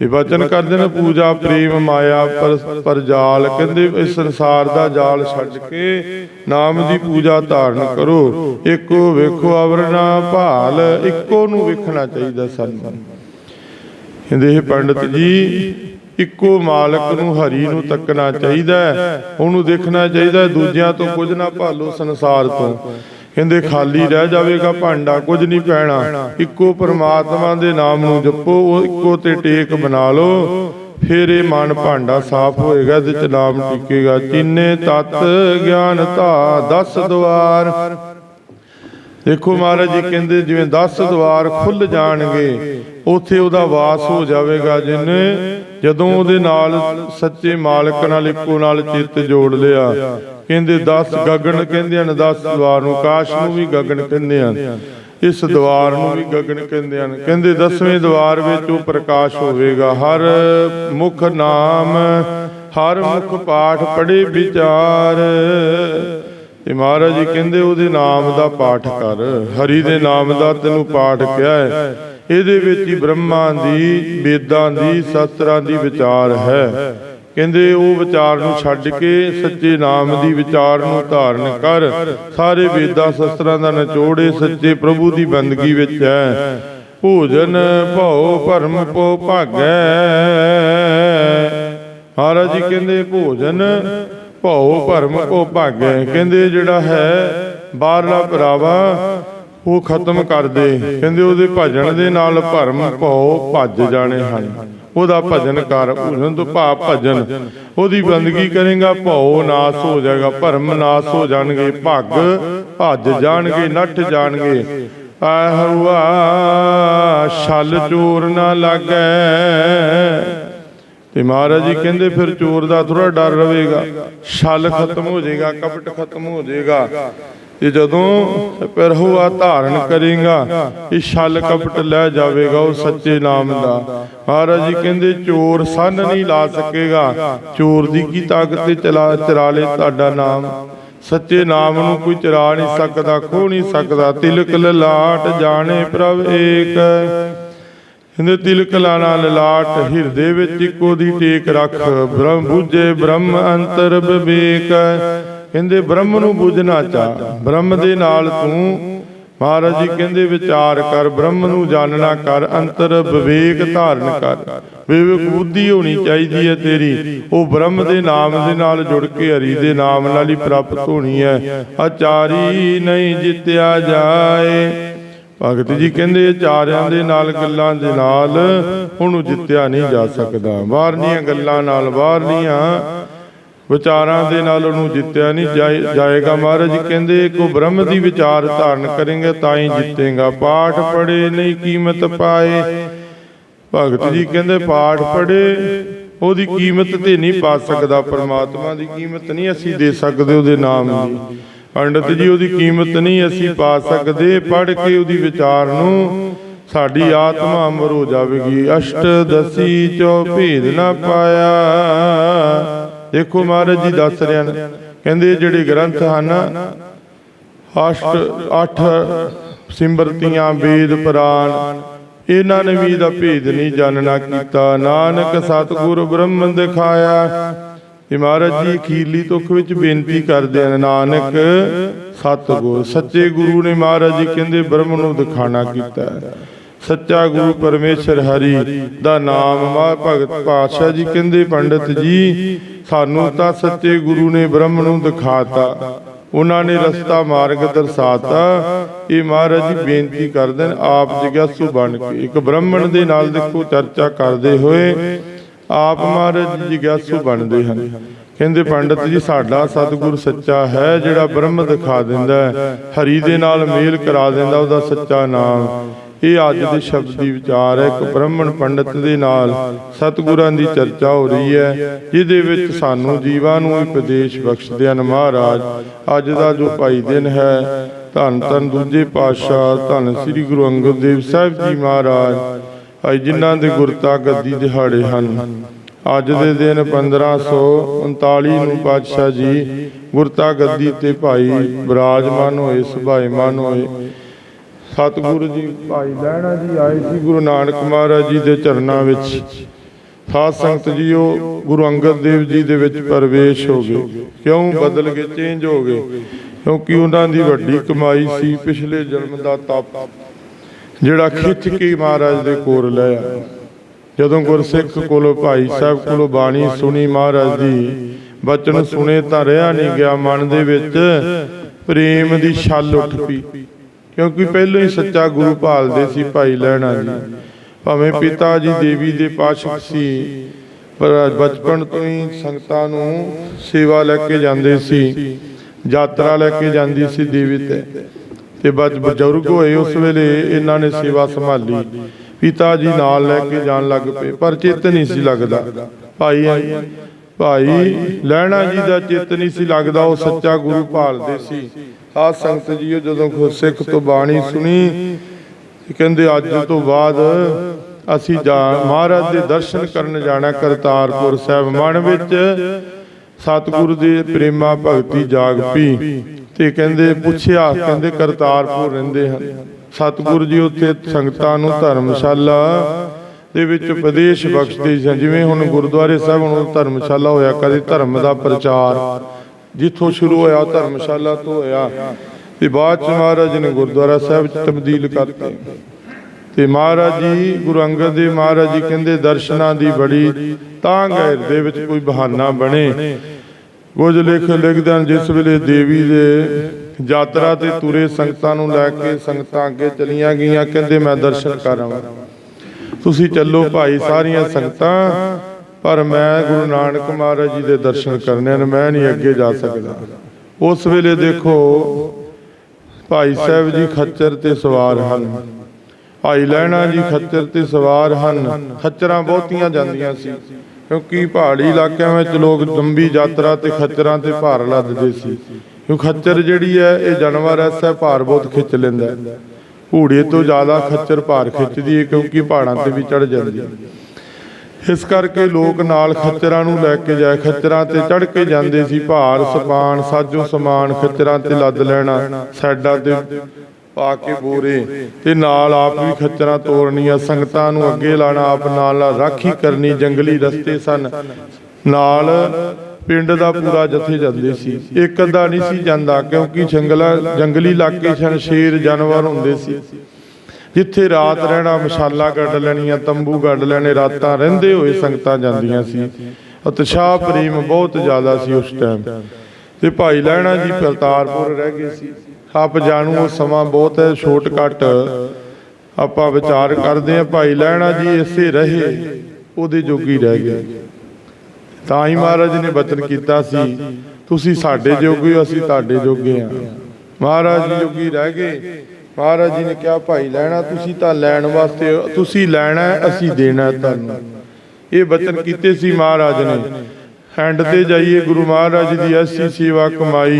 ਇਹ ਵਚਨ ਕਰਦੇ ਨੇ ਪੂਜਾ ਪ੍ਰੇਮ ਮਾਇਆ ਪਰ ਪਰ ਜਾਲ। ਕਹਿੰਦੇ ਇਸ ਸੰਸਾਰ ਦਾ ਜਾਲ ਛੱਡ ਕੇ ਨਾਮ ਦੀ ਪੂਜਾ ਧਾਰਨ ਕਰੋ। ਇੱਕੋ ਵੇਖੋ ਅਵਰਨਾ ਭਾਲ। ਇੱਕੋ ਨੂੰ ਵੇਖਣਾ ਚਾਹੀਦਾ ਸਾਨੂੰ। ਕਹਿੰਦੇ ਇਹ ਪੰਡਤ ਜੀ ਇੱਕੋ ਮਾਲਕ ਨੂੰ ਹਰੀ ਨੂੰ ਤੱਕਣਾ ਚਾਹੀਦਾ ਉਹਨੂੰ ਦੇਖਣਾ ਚਾਹੀਦਾ ਦੂਜਿਆਂ ਤੋਂ ਕੁਝ ਨਾ ਭਾਲੋ ਸੰਸਾਰ ਤੋਂ। ਕਹਿੰਦੇ ਖਾਲੀ ਰਹਿ ਜਾਵੇਗਾ ਭਾਂਡਾ ਕੁਝ ਨਹੀਂ ਪੈਣਾ। ਇੱਕੋ ਪਰਮਾਤਮਾ ਦੇ ਨਾਮ ਨੂੰ ਜਪੋ ਉਹ ਇੱਕੋ ਤੇ ਟੇਕ ਬਣਾ ਲਓ। ਫਿਰ ਇਹ ਮਨ ਭਾਂਡਾ ਸਾਫ਼ ਹੋਏਗਾ ਤੇ ਚ ਨਾਮ ਟਿਕੇਗਾ। ਚੀਨੇ ਤਤ ਗਿਆਨ ਧਾ 10 ਦਵਾਰ। ਦੇਖੋ ਮਹਾਰਾਜ ਜੀ ਕਹਿੰਦੇ ਜਿਵੇਂ 10 ਦਵਾਰ ਖੁੱਲ ਜਾਣਗੇ ਉੱਥੇ ਉਹਦਾ ਵਾਸ ਹੋ ਜਾਵੇਗਾ ਜਿਨੇ ਜਦੋਂ ਉਹਦੇ ਨਾਲ ਸੱਚੇ ਮਾਲਕ ਨਾਲ, ਇੱਕੋ ਨਾਲ ਚਿੱਤ ਜੋੜ ਲਿਆ ਕਹਿੰਦੇ 10 ਗਗਨ ਕਹਿੰਦੇ ਹਨ 10 ਦਵਾਰ ਨੂੰ ਕਾਸ਼ ਨੂੰ ਵੀ ਗਗਨ ਕਹਿੰਦੇ ਹਨ, ਇਸ ਦਵਾਰ ਨੂੰ ਵੀ ਗਗਨ ਕਹਿੰਦੇ ਹਨ, ਕਹਿੰਦੇ 10ਵੇਂ ਦਵਾਰ ਵਿੱਚ ਉਹ ਪ੍ਰਕਾਸ਼ ਹੋਵੇਗਾ, ਹਰ ਮੁਖ ਨਾਮ, ਹਰ ਮੁਖ ਪਾਠ ਪੜੇ ਵਿਚਾਰ, ਤੇ ਮਹਾਰਾਜ ਜੀ ਕਹਿੰਦੇ ਉਹਦੇ ਨਾਮ ਦਾ ਪਾਠ ਕਰ, ਹਰੀ ਦੇ ਨਾਮ ਦਾ ਤੈਨੂੰ ਪਾਠ ਕਿਹਾ ਹੈ ਇਹਦੇ ਵਿੱਚ ਹੀ ਬ੍ਰਹਮਾ ਦੀ, ਵੇਦਾਂ ਦੀ, ਸ਼ਾਸਤਰਾਂ ਦੀ ਵਿਚਾਰ ਹੈ। ਕਹਿੰਦੇ ਉਹ ਵਿਚਾਰ ਨੂੰ ਛੱਡ ਕੇ ਸੱਚੇ ਨਾਮ ਦੀ ਵਿਚਾਰ ਨੂੰ ਧਾਰਨ ਕਰ, ਸਾਰੇ ਵੇਦਾਂ, ਸ਼ਾਸਤਰਾਂ ਦਾ ਨਿਚੋੜੇ ਸੱਚੇ ਪ੍ਰਭੂ ਦੀ ਬੰਦਗੀ ਵਿੱਚ ਹੈ। ਭੋਜਨ ਭਉ ਭਰਮ ਪੋ ਭਾਗੈ। ਮਹਾਰਾਜ ਜੀ ਕਹਿੰਦੇ ਭੋਜਨ ਭਉ ਭਰਮ ਕੋ ਭਾਗੈ। ਕਹਿੰਦੇ ਜਿਹੜਾ ਹੈ ਬਾਹਰਲਾ ਭਰਾਵਾ ਉਹ ਖਤਮ ਕਰ ਦੇ ਕਹਿੰਦੇ ਉਹਦੇ ਭਜਨ ਦੇ ਨਾਲ ਭਰਮ ਭਉ ਭੱਜ ਜਾਣੇ ਹਨ। ਉਹਦਾ ਭਜਨ ਕਰ ਭਜਨ ਤੋਂ ਭਾਵ ਭਜਨ। ਉਹਦੀ ਬੰਦਗੀ ਕਰੇਗਾ, ਭਉ ਨਾਸ ਹੋ ਜਾਏਗਾ, ਭਰਮ ਨਾਸ ਹੋ ਜਾਣਗੇ, ਭੱਗ ਭੱਜ ਜਾਣਗੇ, ਨੱਠ ਜਾਣਗੇ। ਆਹੁਆ ਛਲ ਚੋਰ ਨਾ ਲੱਗੈ। ਤੇ ਮਹਾਰਾਜ ਜੀ ਕਹਿੰਦੇ ਫਿਰ ਚੋਰ ਦਾ ਥੋੜਾ ਡਰ ਰਹੇਗਾ। ਛਲ ਖਤਮ ਹੋ ਜਾਏਗਾ, ਕਪਟ ਖਤਮ ਹੋ ਜਾਏਗਾ। ਤੇ ਜਦੋਂ ਪਰਹੁਆ ਧਾਰਨ ਕਰੇਗਾ, ਇਹ ਛਲ ਕਪਟ ਲੈ ਜਾਵੇਗਾ ਉਹ ਸੱਚੇ ਨਾਮ ਦਾ। ਮਹਾਰਾਜ ਜੀ ਕਹਿੰਦੇ, ਚੋਰ ਸੰਨ ਨਹੀਂ ਲਾ ਸਕੇਗਾ। ਚੋਰ ਦੀ ਕੀ ਤਾਕਤ ਤੇ ਚਲਾ ਚਰਾ ਲੇ ਤੁਹਾਡਾ ਨਾਮ? ਸੱਚੇ ਨਾਮ ਨੂੰ ਕੋਈ ਚਰਾ ਨਹੀਂ ਸਕਦਾ, ਖੋ ਨਹੀਂ ਸਕਦਾ। ਤਿਲਕ ਲਲਾਟ ਜਾਣੇ ਪ੍ਰਭ ਏਕ। ਕਹਿੰਦੇ, ਤਿਲਕ ਲਾਣਾ ਲਲਾਟ, ਹਿਰਦੇ ਵਿੱਚ ਇੱਕੋ ਦੀ ਟੇਕ ਰੱਖ। ਬ੍ਰਹਮ ਬੁੱਝੇ ਬ੍ਰਹਮ ਅੰਤਰ ਵਿਵੇਕ। ਕਹਿੰਦੇ ਬ੍ਰਹਮ ਨੂੰ ਬੁੱਝਣਾ ਚਾ। ਬ੍ਰਹਮ ਦੇ ਨਾਲ ਤੂੰ। ਮਹਾਰਾਜ ਜੀ ਕਹਿੰਦੇ ਵਿਚਾਰ ਕਰ ਬ੍ਰਹਮ ਨੂੰ ਜਾਣਨਾ ਕਰ ਅੰਤਰ ਵਿਵੇਕ ਧਾਰਨ ਕਰ। ਵਿਵੇਕ ਬੁੱਧੀ ਹੋਣੀ ਚਾਹੀਦੀ ਹੈ ਤੇਰੀ। ਉਹ ਬ੍ਰਹਮ ਦੇ ਨਾਮ ਦੇ ਨਾਲ ਜੁੜ ਕੇ ਹਰੀ ਦੇ ਨਾਮ ਨਾਲ ਹੀ ਪ੍ਰਾਪਤ ਹੋਣੀ ਹੈ। ਆਚਾਰੀ ਨਹੀਂ ਜਿੱਤਿਆ ਜਾਏ। ਭਗਤ ਜੀ ਕਹਿੰਦੇ ਚਾਰਿਆਂ ਦੇ ਨਾਲ ਗੱਲਾਂ ਦੇ ਨਾਲ ਉਹਨੂੰ ਜਿੱਤਿਆ ਨਹੀਂ ਜਾ ਸਕਦਾ। ਬਾਹਰਲੀਆਂ ਗੱਲਾਂ ਨਾਲ ਬਾਹਰਲੀਆਂ ਵਿਚਾਰਾਂ ਦੇ ਨਾਲ ਉਹਨੂੰ ਜਿੱਤਿਆ ਨਹੀਂ। ਜਾਏ- ਜਾਏਗਾ ਮਹਾਰਾਜ, ਕਹਿੰਦੇ ਕੋ ਬ੍ਰਹਮ ਦੀ ਵਿਚਾਰ ਧਾਰਨ ਕਰੇਗਾ ਤਾਂ ਹੀ ਜਿੱਤੇਗਾ। ਪਾਠ ਪੜੇ ਨਹੀਂ ਕੀਮਤ ਪਾਏ। ਭਗਤ ਜੀ ਕਹਿੰਦੇ, ਪਾਠ ਪੜੇ ਉਹਦੀ ਕੀਮਤ ਤੇ ਨਹੀਂ ਪਾ ਸਕਦਾ ਪਰਮਾਤਮਾ ਦੀ ਕੀਮਤ ਨਹੀਂ ਅਸੀਂ ਦੇ ਸਕਦੇ ਉਹਦੇ ਨਾਮ ਦੀ। ਪੰਡਤ ਜੀ, ਉਹਦੀ ਕੀਮਤ ਨਹੀਂ ਅਸੀਂ ਪਾ ਸਕਦੇ ਪੜ ਕੇ ਉਹਦੀ ਵਿਚਾਰ ਨੂੰ ਸਾਡੀ ਆਤਮਾ ਅਮਰ ਹੋ ਜਾਵੇਗੀ। ਅਸ਼ਟ ਦਸੀ ਚੋ ਭੇਦ ਨਾ ਪਾਇਆ। ਦੇਖੋ ਮਹਾਰਾਜ ਜੀ ਦੱਸ ਰਹੇ ਹਨ। ਕਹਿੰਦੇ ਜਿਹੜੇ ਗ੍ਰੰਥ ਹਨ ਅਸ਼ਟ ਅੱਠ ਸਿਮਰਤੀਆਂ ਵੇਦ ਪੁਰਾਣ, ਇਹਨਾਂ ਨੇ ਵੀ ਇਹਦਾ ਭੇਦ ਨਹੀਂ ਜਾਣਨਾ ਕੀਤਾ। ਨਾਨਕ ਸਤਿਗੁਰ ਬ੍ਰਹਮ ਦਿਖਾਇਆ। ਇਹ ਮਹਾਰਾਜ ਜੀ ਅਖੀਰਲੀ ਤੁਖ ਵਿੱਚ ਬੇਨਤੀ ਕਰਦੇ ਹਨ, ਨਾਨਕ ਸਤਿਗੁਰ, ਸੱਚੇ ਗੁਰੂ ਨੇ ਮਹਾਰਾਜ ਜੀ ਕਹਿੰਦੇ ਬ੍ਰਹਮ ਨੂੰ ਦਿਖਾਣਾ ਕੀਤਾ ਸੱਚਾ ਗੁਰੂ ਪਰਮੇਸ਼ਰ ਹਰੀ, ਦਾ ਨਾਮ ਮਾ ਭਗਤ ਪਾਤਸ਼ਾਹ ਜੀ ਕਹਿੰਦੇ, ਪੰਡਤ ਜੀ, ਸਾਨੂੰ ਤਾਂ ਸੱਚੇ ਗੁਰੂ ਨੇ ਬ੍ਰਹਮ ਨੂੰ ਦਿਖਾਤਾ, ਉਹਨਾਂ ਨੇ ਰਸਤਾ ਮਾਰਗ ਦਰਸਾਤਾ। ਇਹ ਮਹਾਰਾਜ ਜੀ ਬੇਨਤੀ ਕਰਦੇ ਨੇ, ਆਪ ਜਿਗਿਆਸੂ ਬਣ ਕੇ, ਇੱਕ ਬ੍ਰਾਹਮਣ ਦੇ ਨਾਲ ਦੇਖੋ, ਚਰਚਾ ਕਰਦੇ ਹੋਏ, ਆਪ ਮਹਾਰਾਜ ਜੀ ਜਿਗਿਆਸੂ ਬਣਦੇ ਹਨ। ਕਹਿੰਦੇ, ਪੰਡਤ ਜੀ, ਸਾਡਾ ਸਤਿਗੁਰ ਸੱਚਾ ਹੈ, ਜਿਹੜਾ ਬ੍ਰਹਮ ਦਿਖਾ ਦਿੰਦਾ ਹੈ, ਹਰੀ ਦੇ ਨਾਲ ਮੇਲ ਕਰਾ ਦਿੰਦਾ, ਉਹਦਾ ਸੱਚਾ ਨਾਮ। ਇਹ ਅੱਜ ਦੇ ਸ਼ਬਦ ਦੀ ਵਿਚਾਰ ਹੈ ਇੱਕ ਬ੍ਰਾਹਮਣ ਪੰਡਤ ਦੇ ਨਾਲ ਸਤਿਗੁਰਾਂ ਦੀ ਚਰਚਾ ਹੋ ਰਹੀ ਹੈ, ਜਿਹਦੇ ਵਿੱਚ ਸਾਨੂੰ ਜੀਵਾਂ ਨੂੰ ਉਪਦੇਸ਼ ਬਖਸ਼ਦੇ ਹਨ ਮਹਾਰਾਜ। ਅੱਜ ਦਾ ਜੋ ਭਾਈ ਦਿਨ ਹੈ, ਧੰਨ ਧੰਨ ਦੂਜੇ ਪਾਤਸ਼ਾਹ, ਧੰਨ ਸ੍ਰੀ ਗੁਰੂ ਅੰਗਦ ਦੇਵ ਸਾਹਿਬ ਜੀ ਮਹਾਰਾਜ। ਭਾਈ ਜਿਨ੍ਹਾਂ ਦੇ ਗੁਰਤਾ ਗੱਦੀ ਦਿਹਾੜੇ ਹਨ। ਅੱਜ ਦੇ ਦਿਨ 1539 ਨੂੰ ਪਾਤਸ਼ਾਹ ਜੀ ਗੁਰਤਾ ਗੱਦੀ ਤੇ ਭਾਈ ਵਿਰਾਜਮਾਨ ਹੋਏ, ਸੁਭਾਈਮਾਨ ਹੋਏ ਸਤਿਗੁਰੂ ਜੀ, ਭਾਈ ਲਹਿਣਾ ਜੀ ਆਏ ਸੀ ਗੁਰੂ ਨਾਨਕ ਮਹਾਰਾਜ ਜੀ ਦੇ ਚਰਨਾਂ ਵਿੱਚ। ਸਾਧ ਸੰਗਤ ਜੀਓ, ਗੁਰੂ ਅੰਗਦ ਦੇਵ ਜੀ ਦੇ ਵਿੱਚ ਪ੍ਰਵੇਸ਼ ਹੋ ਗਏ। ਕਿਉਂ ਬਦਲ ਗਏ ਚੇਂਜ ਹੋ ਗਏ? ਕਿਉਂਕਿ ਉਹਨਾਂ ਦੀ ਵੱਡੀ ਕਮਾਈ ਸੀ ਪਿਛਲੇ ਜਨਮ ਦਾ ਤਪ, ਜਿਹੜਾ ਖਿੱਚ ਕੇ ਮਹਾਰਾਜ ਦੇ ਕੋਲ ਲਿਆ ਜਦੋਂ ਗੁਰਸਿੱਖ ਕੋਲੋਂ ਭਾਈ ਸਾਹਿਬ ਕੋਲੋਂ ਬਾਣੀ ਸੁਣੀ ਮਹਾਰਾਜ ਦੀ ਬਚਨ ਸੁਣੇ ਤਾਂ ਰਿਹਾ ਨਹੀਂ ਗਿਆ, ਮਨ ਦੇ ਵਿੱਚ ਪ੍ਰੇਮ ਦੀ ਛੱਲ ਉੱਠ ਪਈ। ਕਿਉਂਕਿ ਪਹਿਲਾਂ ਹੀ ਸੱਚਾ ਗੁਰੂ ਭਾਲਦੇ ਸੀ ਭਾਈ ਲੈਣਾ ਜੀ। ਭਾਵੇਂ ਪਿਤਾ ਜੀ ਦੇਵੀ ਦੇ ਪਾਸ਼ਕ ਸੀ ਪਰ ਬਚਪਨ ਤੋਂ ਹੀ ਸੰਗਤਾਂ ਨੂੰ ਸੇਵਾ ਲੈ ਕੇ ਜਾਂਦੇ ਸੀ ਯਾਤਰਾ ਲੈ ਕੇ ਜਾਂਦੀ ਸੀ ਦੇਵੀ ਤੇ। ਤੇ ਬਚ ਬਜ਼ੁਰਗ ਹੋਏ ਉਸ ਵੇਲੇ ਇਹਨਾਂ ਨੇ ਸੇਵਾ ਸੰਭਾਲੀ। ਪਿਤਾ ਜੀ ਨਾਲ ਲੈ ਕੇ ਜਾਣ ਲੱਗ ਪਏ ਪਰ ਚਿੱਤ ਨਹੀਂ ਸੀ ਲੱਗਦਾ। ਭਾਈ ਭਾਈ ਲੈਣਾ ਜੀ ਦਾ ਚਿੱਤ ਨਹੀਂ ਸੀ ਲੱਗਦਾ ਉਹ ਸੱਚਾ ਗੁਰੂ ਭਾਲਦੇ ਸੀ। ਆ ਸੰਗਤ ਜੀਓ ਜਦੋਂ ਖੁਦ ਸਿੱਖ ਤੋਂ ਬਾਣੀ ਸੁਣੀ ਕਹਿੰਦੇ ਅੱਜ ਤੋਂ ਬਾਅਦ ਅਸੀਂ ਜਾ ਮਹਾਰਾਜ ਦੇ ਦਰਸ਼ਨ ਕਰਨ ਜਾਣਾ ਕਰਤਾਰਪੁਰ ਸਾਹਿਬ ਮਨ ਵਿੱਚ। ਸਤਿਗੁਰੂ ਦੇ ਪ੍ਰੇਮਾ ਭਗਤੀ ਜਾਗ ਪਈ ਤੇ ਕਹਿੰਦੇ ਪੁੱਛਿਆ, ਕਹਿੰਦੇ ਕਰਤਾਰਪੁਰ ਰਹਿੰਦੇ ਹਨ। ਸਤਿਗੁਰੂ ਜੀ ਉੱਥੇ ਸੰਗਤਾਂ ਨੂੰ ਧਰਮਸ਼ਾਲਾ ਦੇ ਵਿੱਚ ਉਪਦੇਸ਼ ਬਖਸ਼ਦੇ ਜਿਵੇਂ ਹੁਣ ਗੁਰਦੁਆਰੇ ਸਾਹਿਬ ਹੁਣ ਧਰਮਸ਼ਾਲਾ ਹੋਇਆ, ਕਦੇ ਧਰਮ ਦਾ ਪ੍ਰਚਾਰ। ਜਿੱਥੋਂ ਸ਼ੁਰੂ ਹੋਇਆ, ਧਰਮਸ਼ਾਲਾ ਤੋਂ ਹੋਇਆ, ਤੇ ਬਾਅਦ ਚ ਮਹਾਰਾਜ ਨੇ ਗੁਰਦੁਆਰਾ ਸਾਹਿਬ ਚ ਤਬਦੀਲ ਕਰਤੇ। ਤੇ ਮਹਾਰਾਜ ਜੀ, ਗੁਰੂ ਅੰਗਦ ਦੇਵ ਮਹਾਰਾਜ ਜੀ ਕਹਿੰਦੇ, ਦਰਸ਼ਨਾਂ ਦੀ ਬੜੀ ਤਾਂ ਗੈਰ ਦੇ ਵਿੱਚ ਕੋਈ ਬਹਾਨਾ ਬਣੇ। ਕੁਝ ਲਿਖ ਲਿਖਦੇ ਹਨ, ਜਿਸ ਵੇਲੇ ਦੇਵੀ ਦੇ ਯਾਤਰਾ ਤੇ ਤੁਰੇ ਸੰਗਤਾਂ ਨੂੰ ਲੈ ਕੇ ਸੰਗਤਾਂ ਅੱਗੇ ਚਲੀਆਂ ਗਈਆਂ, ਕਹਿੰਦੇ, ਮੈਂ ਦਰਸ਼ਨ ਕਰਾਂ ਤੁਸੀਂ ਚੱਲੋ ਭਾਈ, ਸਾਰੀਆਂ ਸੰਗਤਾਂ ਪਰ ਮੈਂ ਗੁਰੂ ਨਾਨਕ ਮਹਾਰਾਜ ਜੀ ਦੇ ਦਰਸ਼ਨ ਕਰਨੇ ਨੇ ਮੈਂ ਨਹੀਂ ਅੱਗੇ ਜਾ ਸਕਦਾ। ਉਸ ਵੇਲੇ ਦੇਖੋ, ਭਾਈ ਸਾਹਿਬ ਜੀ ਖੱਚਰ ਤੇ ਸਵਾਰ ਹਨ। ਭਾਈ ਲੈਣਾ ਜੀ ਖੱਚਰ ਤੇ ਸਵਾਰ ਹਨ। ਖੱਚਰਾਂ ਬਹੁਤੀਆਂ ਜਾਂਦੀਆਂ ਸੀ, ਕਿਉਂਕਿ ਪਹਾੜੀ ਇਲਾਕਿਆਂ ਵਿੱਚ ਲੋਕ ਲੰਬੀ ਯਾਤਰਾ ਤੇ ਖੱਚਰਾਂ ਤੇ ਭਾਰ ਲੱਦਦੇ ਸੀ। ਕਿਉਂ ਖੱਚਰ ਜਿਹੜੀ ਹੈ, ਇਹ ਜਾਨਵਰ ਐਸਾ ਭਾਰ ਬਹੁਤ ਖਿੱਚ ਲੈਂਦਾ ਹੈ। ਘੋੜੇ ਤੋਂ ਜ਼ਿਆਦਾ ਖੱਚਰ ਭਾਰ ਖਿੱਚਦੀ ਹੈ, ਕਿਉਂਕਿ ਪਹਾੜਾਂ ਤੇ ਵੀ ਚੜ ਜਾਂਦੀ ਹੈ। ਇਸ ਕਰਕੇ ਲੋਕ ਨਾਲ ਖੱਚਰਾਂ ਨੂੰ ਲੈ ਕੇ ਜਾਏ। ਖੱਚਰਾਂ ਤੇ ਚੜ ਕੇ ਜਾਂਦੇ ਸੀ ਭਾਰ, ਸਪਾਨ, ਸਾਜੋ ਸਮਾਨ ਖੱਚਰਾਂ ਤੇ ਲੱਦ ਲੈਣਾ ਸਾਈਡਾਂ ਤੇ ਪਾ ਕੇ ਬੋਰੇ। ਤੇ ਨਾਲ ਆਪ ਵੀ ਖੱਚਰਾਂ ਤੋੜਨੀਆਂ, ਸੰਗਤਾਂ ਨੂੰ ਅੱਗੇ ਲਾਣਾ, ਆਪ ਨਾਲ ਰਾਖੀ ਕਰਨੀ, ਜੰਗਲੀ ਰਸਤੇ ਸਨ। ਨਾਲ ਪਿੰਡ ਦਾ ਪੂਰਾ ਜਥੇ ਜਾਂਦੇ ਸੀ। ਇੱਕ ਅੱਧਾ ਨਹੀਂ ਸੀ ਜਾਂਦਾ, ਕਿਉਂਕਿ ਜੰਗਲਾ ਜੰਗਲੀ ਇਲਾਕੇ ਸਨ, ਸ਼ੇਰ, ਜਾਨਵਰ ਹੁੰਦੇ ਸੀ। ਜਿੱਥੇ ਰਾਤ ਰਹਿਣਾ ਮਸ਼ਾਲਾ ਗੱਡ ਲੈਣੀਆਂ, ਤੰਬੂ ਗੱਡ ਲੈਣੇ, ਰਾਤਾਂ ਰਹਿੰਦੇ ਹੋਏ ਸੰਗਤਾਂ ਜਾਂਦੀਆਂ ਸੀ। ਉਤਸ਼ਾਹ ਪ੍ਰੇਮ ਬਹੁਤ ਜ਼ਿਆਦਾ ਸੀ ਉਸ ਟਾਈਮ ਤੇ ਭਾਈ ਲੈਣਾ ਜੀ ਕਰਤਾਰਪੁਰ ਰਹਿ ਗਏ ਸੀ। ਆਪ ਜਾਣੂ ਉਹ ਸਮਾਂ ਬਹੁਤ ਹੈ ਸ਼ਾਰਟਕਟ ਆਪਾਂ ਵਿਚਾਰ ਕਰਦੇ ਆ ਭਾਈ ਲੈਣਾ ਜੀ ਇਸੇ ਰਹੇ, ਉਹਦੇ ਜੋਗੀ ਰਹਿ ਗਏ। ਤਾਂ ਹੀ ਮਹਾਰਾਜ ਨੇ ਬਚਨ ਕੀਤਾ ਸੀ, ਤੁਸੀਂ ਸਾਡੇ ਜੋਗੇ ਹੋ, ਅਸੀਂ ਤੁਹਾਡੇ ਜੋਗੇ ਆ ਮਹਾਰਾਜ ਜੋਗੀ ਰਹਿ ਗਏ। ਮਹਾਰਾਜ ਜੀ ਨੇ ਕਿਹਾ ਭਾਈ ਲੈਣਾ ਤੁਸੀਂ ਤਾਂ ਲੈਣ ਵਾਸਤੇ ਹੋ, ਤੁਸੀਂ ਲੈਣਾ ਹੈ, ਅਸੀਂ ਦੇਣਾ ਹੈ ਤੁਹਾਨੂੰ। ਇਹ ਬਚਨ ਕੀਤੇ ਸੀ ਮਹਾਰਾਜ ਨੇ। ਹੈਂਡ ਤੇ ਜਾਈਏ ਗੁਰੂ ਮਹਾਰਾਜ ਦੀ ਐਸੀ ਸੇਵਾ ਕਮਾਈ।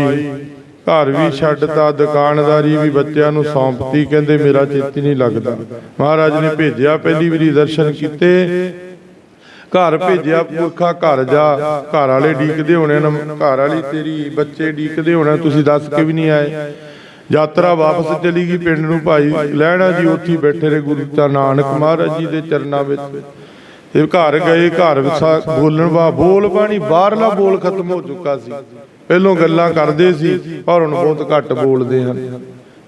ਘਰ ਵੀ ਛੱਡਤਾ ਦੁਕਾਨਦਾਰੀ ਵੀ ਬੱਚਿਆਂ ਨੂੰ ਸੌਂਪਤੀ ਕਹਿੰਦੇ ਮੇਰਾ ਚਿੱਤ ਹੀ ਨਹੀਂ ਲੱਗਦਾ। ਮਹਾਰਾਜ ਨੇ ਭੇਜਿਆ ਪਹਿਲੀ ਵਾਰੀ ਦਰਸ਼ਨ ਕੀਤੇ। ਘਰ ਭੇਜਿਆ ਪੁਰਖਾ ਘਰ ਜਾ ਘਰ ਵਾਲੇ ਡੀਕਦੇ ਹੋਣੇ ਨੇ ਘਰ ਵਾਲੀ ਤੇਰੀ ਬੱਚੇ ਡੀਕਦੇ ਹੋਣੇ ਤੁਸੀਂ ਦੱਸ ਕੇ ਵੀ ਨਹੀਂ ਆਏ। ਯਾਤਰਾ ਵਾਪਸ ਚਲੀ ਗਈ ਪਿੰਡ ਨੂੰ ਭਾਈ ਲੈਣਾ ਜੀ ਉੱਥੇ ਬੈਠੇ ਰਹੇ ਗੁਰੂ ਤਾਂ ਨਾਨਕ ਮਹਾਰਾਜ ਜੀ ਦੇ ਚਰਨਾਂ ਵਿੱਚ। ਤੇ ਘਰ ਗਏ, ਘਰ ਬੋਲਣ ਵਾ ਬੋਲ ਬਾਣੀ ਬਾਹਰਲਾ ਬੋਲ ਖਤਮ ਹੋ ਚੁੱਕਾ ਸੀ। ਪਹਿਲੋਂ ਗੱਲਾਂ ਕਰਦੇ ਸੀ, ਪਰ ਹੁਣ ਬਹੁਤ ਘੱਟ ਬੋਲਦੇ ਹਨ।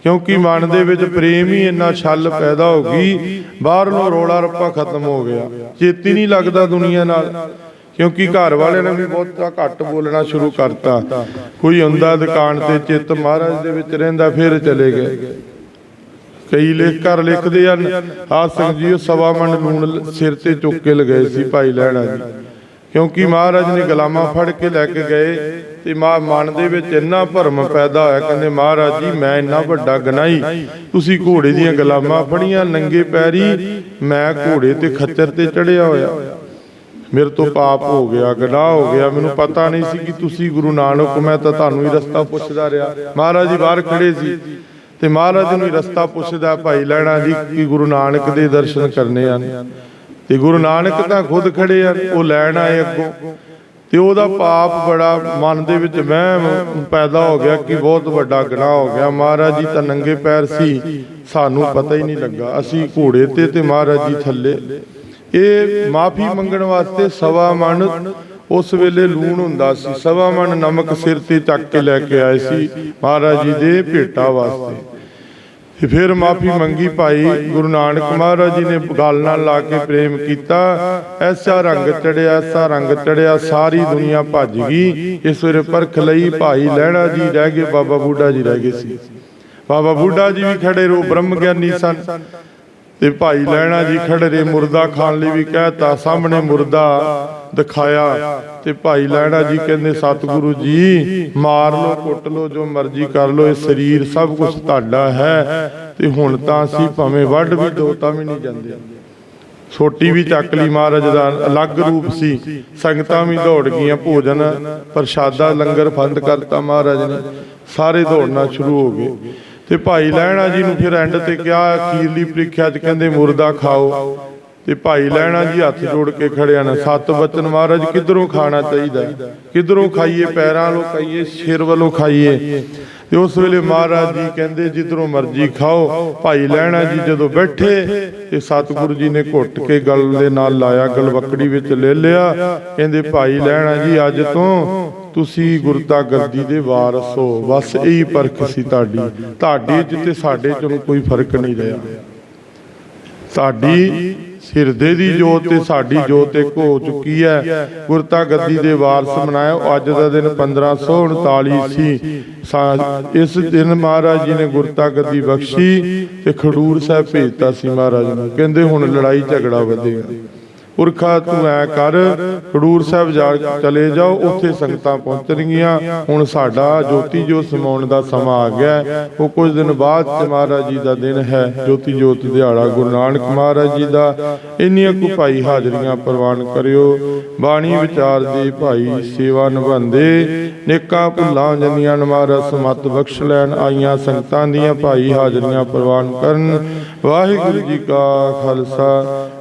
ਕਿਉਂਕਿ ਮਨ ਦੇ ਵਿੱਚ ਪ੍ਰੇਮ ਹੀ ਇੰਨਾ ਛਲ ਪੈਦਾ ਹੋ ਗਈ ਬਾਹਰੋਂ ਰੋਲਾ ਰੱਪਾ ਖਤਮ ਹੋ ਗਿਆ। ਚੇਤੀ ਨਹੀਂ ਲੱਗਦਾ ਦੁਨੀਆ ਨਾਲ। ਕਿਉਂਕਿ ਘਰ ਵਾਲਿਆਂ ਨੇ ਵੀ ਬਹੁਤਾ ਘੱਟ ਬੋਲਣਾ ਸ਼ੁਰੂ ਕਰਤਾ। ਕੋਈ ਹੁੰਦਾ ਦੁਕਾਨ ਤੇ ਚਿੱਤ ਮਹਾਰਾਜ ਦੇ ਵਿੱਚ ਰਹਿੰਦਾ ਫਿਰ ਚਲੇ ਗਏ। ਕਈ ਲਿਖ ਕਰ ਲਿਖਦੇ ਹਨ। ਆਹ ਸਿੰਘ ਜੀ ਉਹ ਸਵਾ ਮਣ ਲੂਣ ਸਿਰ ਤੇ ਚੁੱਕ ਕੇ ਲਗਾਏ ਸੀ ਭਾਈ ਲੈਣਾ ਜੀ। ਕਿਉਂਕਿ ਮਹਾਰਾਜ ਨੇ ਗੁਲਾਮਾਂ ਫੜ ਕੇ ਲੈ ਕੇ ਗਏ ਤੇ ਮਾ ਮਨ ਦੇ ਵਿੱਚ ਇੰਨਾ ਭਰਮ ਪੈਦਾ ਹੋਇਆ ਕਹਿੰਦੇ ਮਹਾਰਾਜ ਜੀ ਮੈਂ ਇੰਨਾ ਵੱਡਾ ਗਨਾਈ ਤੁਸੀਂ ਘੋੜੇ ਦੀਆਂ ਗੁਲਾਮਾਂ ਫੜੀਆਂ ਨੰਗੇ ਪੈਰੀ ਮੈਂ ਘੋੜੇ ਤੇ ਖੱਚਰ ਤੇ ਚੜਿਆ ਹੋਇਆ ਮੇਰੇ ਤੋਂ ਪਾਪ ਹੋ ਗਿਆ ਗੁਨਾਹ ਹੋ ਗਿਆ ਮੈਨੂੰ ਪਤਾ ਨਹੀਂ ਸੀ ਕਿ ਤੁਸੀਂ ਗੁਰੂ ਨਾਨਕ ਮੈਂ ਤਾਂ ਤੁਹਾਨੂੰ ਹੀ ਰਸਤਾ ਪੁੱਛਦਾ ਰਿਹਾ। ਮਹਾਰਾਜ ਜੀ ਬਾਹਰ ਖੜੇ ਸੀ ਤੇ ਮਹਾਰਾਜ ਨੂੰ ਹੀ ਰਸਤਾ ਪੁੱਛਦਾ ਭਾਈ ਲੈਣਾ ਜੀ ਕਿ ਗੁਰੂ ਨਾਨਕ ਦੇ ਦਰਸ਼ਨ ਕਰਨੇ ਹਨ ਤੇ ਗੁਰੂ ਨਾਨਕ ਤਾਂ ਖੁਦ ਖੜੇ ਆ ਉਹ ਲੈਣ ਆਏ ਅੱਗੋਂ। ਤੇ ਉਹਦਾ ਪਾਪ ਬੜਾ ਮਨ ਦੇ ਵਿੱਚ ਵਹਿਮ ਪੈਦਾ ਹੋ ਗਿਆ ਕਿ ਬਹੁਤ ਵੱਡਾ ਗੁਨਾਹ ਹੋ ਗਿਆ। ਮਹਾਰਾਜ ਜੀ ਤਾਂ ਨੰਗੇ ਪੈਰ ਸੀ। ਸਾਨੂੰ ਪਤਾ ਹੀ ਨਹੀਂ ਲੱਗਾ। ਅਸੀਂ ਘੋੜੇ ਤੇ ਤੇ ਮਹਾਰਾਜ ਜੀ ਥੱਲੇ। ਇਹ ਮਾਫੀ ਮੰਗਣ ਵਾਸਤੇ ਸਵਾ ਮਣ ਉਸ ਵੇਲੇ ਲੂਣ ਹੁੰਦਾ ਸੀ। ਸਵਾ ਮਣ ਨਮਕ ਸਿਰ ਤੇ ਚੱਕ ਕੇ ਲੈ ਕੇ ਆਏ ਸੀ ਮਹਾਰਾਜ ਜੀ ਦੇ ਭੇਟਾ ਵਾਸਤੇ। ਫਿਰ ਮਾਫੀ ਮੰਗੀ ਭਾਈ ਗੁਰੂ ਨਾਨਕ। ਮਹਾਰਾਜ ਜੀ ਨੇ ਗਲ ਨਾਲ ਲਾ ਕੇ ਪ੍ਰੇਮ ਕੀਤਾ। ਐਸਾ ਰੰਗ ਚੜਿਆ, ਐਸਾ ਰੰਗ ਚੜਿਆ, ਸਾਰੀ ਦੁਨੀਆ ਭੱਜ ਗਈ। ਇਸ ਵੇਲੇ ਪਰਖ ਲਈ ਭਾਈ ਲਹਿਣਾ ਜੀ ਰਹਿ ਗਏ, ਬਾਬਾ ਬੁੱਢਾ ਜੀ ਰਹਿ ਗਏ ਸੀ। ਬਾਬਾ ਬੁੱਢਾ ਜੀ ਵੀ ਖੜੇ ਰੋ ਬ੍ਰਹਮ ਗਿਆਨੀ ਸਨ। ਤੇ ਭਾਈ ਲੈਣਾ ਜੀ ਖੜੇ ਮੁਰਦਾ ਖਾਣ ਲਈ ਵੀ ਕਹਿਤਾ, ਸਾਹਮਣੇ ਮੁਰਦਾ ਦਿਖਾਇਆ ਤੇ ਭਾਈ ਲੈਣਾ ਜੀ ਕਹਿੰਦੇ, ਸਤਿਗੁਰੂ ਜੀ, ਮਾਰ ਲਓ, ਕੁੱਟ ਲੋ ਜੋ ਮਰਜ਼ੀ ਕਰ ਲਓ, ਇਹ ਸਰੀਰ ਸਭ ਕੁਝ ਤੁਹਾਡਾ ਹੈ ਤੇ ਹੁਣ ਤਾਂ ਅਸੀਂ ਭਾਵੇਂ ਵੱਢ ਵੀ ਦੋ ਤਾਂ ਵੀ ਨਹੀਂ ਜਾਂਦੇ। ਛੋਟੀ ਵੀ ਚੱਕ ਲਈ ਮਹਾਰਾਜ ਦਾ, ਅਲੱਗ ਰੂਪ ਸੀ, ਸੰਗਤਾਂ ਵੀ ਦੌੜ ਗਈਆਂ, ਭੋਜਨ, ਪ੍ਰਸ਼ਾਦਾ, ਲੰਗਰ ਫੰਦ ਕਰਤਾ ਮਹਾਰਾਜ ਨੇ, ਸਾਰੇ ਦੌੜਨਾ ਸ਼ੁਰੂ ਹੋ ਗਏ। ਤੇ ਭਾਈ ਲਹਿਣਾ ਜੀ ਨੂੰ ਫਿਰ ਐਂਡ ਤੇ ਕਿਹਾ ਅਖੀਰਲੀ ਪ੍ਰੀਖਿਆ 'ਚ ਕਹਿੰਦੇ ਮੁਰਦਾ ਖਾਓ। ਤੇ ਭਾਈ ਲਹਿਣਾ ਜੀ ਹੱਥ ਜੋੜ ਕੇ ਖੜਿਆ ਨਾ। ਸਤ ਬਚਨ ਮਹਾਰਾਜ ਕਿੱਧਰੋਂ ਖਾਣਾ ਚਾਹੀਦਾ? ਕਿੱਧਰੋਂ ਖਾਈਏ? ਪੈਰਾਂ ਵੱਲੋਂ ਖਾਈਏ? ਸਿਰ ਵੱਲੋਂ ਖਾਈਏ? ਤੇ ਉਸ ਵੇਲੇ ਮਹਾਰਾਜ ਜੀ ਕਹਿੰਦੇ ਜਿੱਧਰੋਂ ਮਰਜ਼ੀ ਖਾਓ। ਭਾਈ ਲਹਿਣਾ ਜੀ ਜਦੋਂ ਬੈਠੇ ਤੇ ਸਤਿਗੁਰੂ ਜੀ ਨੇ ਘੁੱਟ ਕੇ ਗਲ ਦੇ ਨਾਲ ਲਾਇਆ ਗਲਵਕੜੀ ਵਿੱਚ ਲੈ ਲਿਆ। ਕਹਿੰਦੇ ਭਾਈ ਲਹਿਣਾ ਜੀ ਅੱਜ ਤੋਂ ਤੁਸੀਂ ਗੁਰਤਾ ਗੱਦੀ ਦੇ ਵਾਰਸ ਹੋ ਬਸ ਇਹੀ ਪਰਖ ਸੀ ਤੁਹਾਡੀ। ਤੁਹਾਡੇ। ਚ ਤੇ ਸਾਡੇ ਚ ਕੋਈ ਫ਼ਰਕ ਨਹੀਂ ਰਿਹਾ। ਸਾਡੀ ਸਿਰਦੇ ਦੀ ਜੋਤ ਤੇ ਸਾਡੀ ਜੋਤ ਇੱਕ ਹੋ ਚੁੱਕੀ ਹੈ। ਗੁਰਤਾ ਗੱਦੀ ਦੇ ਵਾਰਸ ਮਨਾਇਆ ਅੱਜ ਦਾ ਦਿਨ 1539 ਸੀ ਸਾ- ਇਸ ਦਿਨ ਮਹਾਰਾਜ ਜੀ ਨੇ ਗੁਰਤਾ ਗੱਦੀ ਬਖਸ਼ੀ ਤੇ ਖਡੂਰ ਸਾਹਿਬ ਭੇਜਤਾ ਸੀ ਮਹਾਰਾਜ ਨੂੰ। ਕਹਿੰਦੇ ਹੁਣ ਲੜਾਈ ਝਗੜਾ ਵਧੇਗਾ। ਪੁਰਖਾ ਤੂੰ ਐ ਕਰ ਖਡੂਰ ਸਾਹਿਬ ਜਾ ਚਲੇ ਜਾਓ, ਉੱਥੇ ਸੰਗਤਾਂ ਪਹੁੰਚਣਗੀਆਂ। ਹੁਣ ਸਾਡਾ ਜੋਤੀ ਜੋਤ ਸਮਾਉਣ ਦਾ ਸਮਾਂ ਆ ਗਿਆ ਉਹ ਕੁਝ ਦਿਨ ਬਾਅਦ ਚ ਮਹਾਰਾਜ ਜੀ ਦਾ ਦਿਨ ਹੈ। ਜੋਤੀ ਜੋਤ ਦਿਹਾੜਾ ਗੁਰੂ ਨਾਨਕ ਮਹਾਰਾਜ ਜੀ ਦਾ। ਇੰਨੀਆਂ ਕੁ ਭਾਈ ਹਾਜ਼ਰੀਆਂ ਪ੍ਰਵਾਨ ਕਰਿਓ। ਬਾਣੀ ਵਿਚਾਰ ਦੀ ਭਾਈ ਸੇਵਾ ਨਿਭਾਉਂਦੇ। ਨੇਕਾਂ ਭੁੱਲਾਂ ਜੰਦੀਆਂ ਮਹਾਰਾਜ ਸਮਤ ਬਖਸ਼ ਲੈਣ, ਆਈਆਂ ਸੰਗਤਾਂ ਦੀਆਂ ਭਾਈ ਹਾਜ਼ਰੀਆਂ ਪ੍ਰਵਾਨ ਕਰਨ। ਵਾਹਿਗੁਰੂ ਜੀ ਕਾ ਖਾਲਸਾ।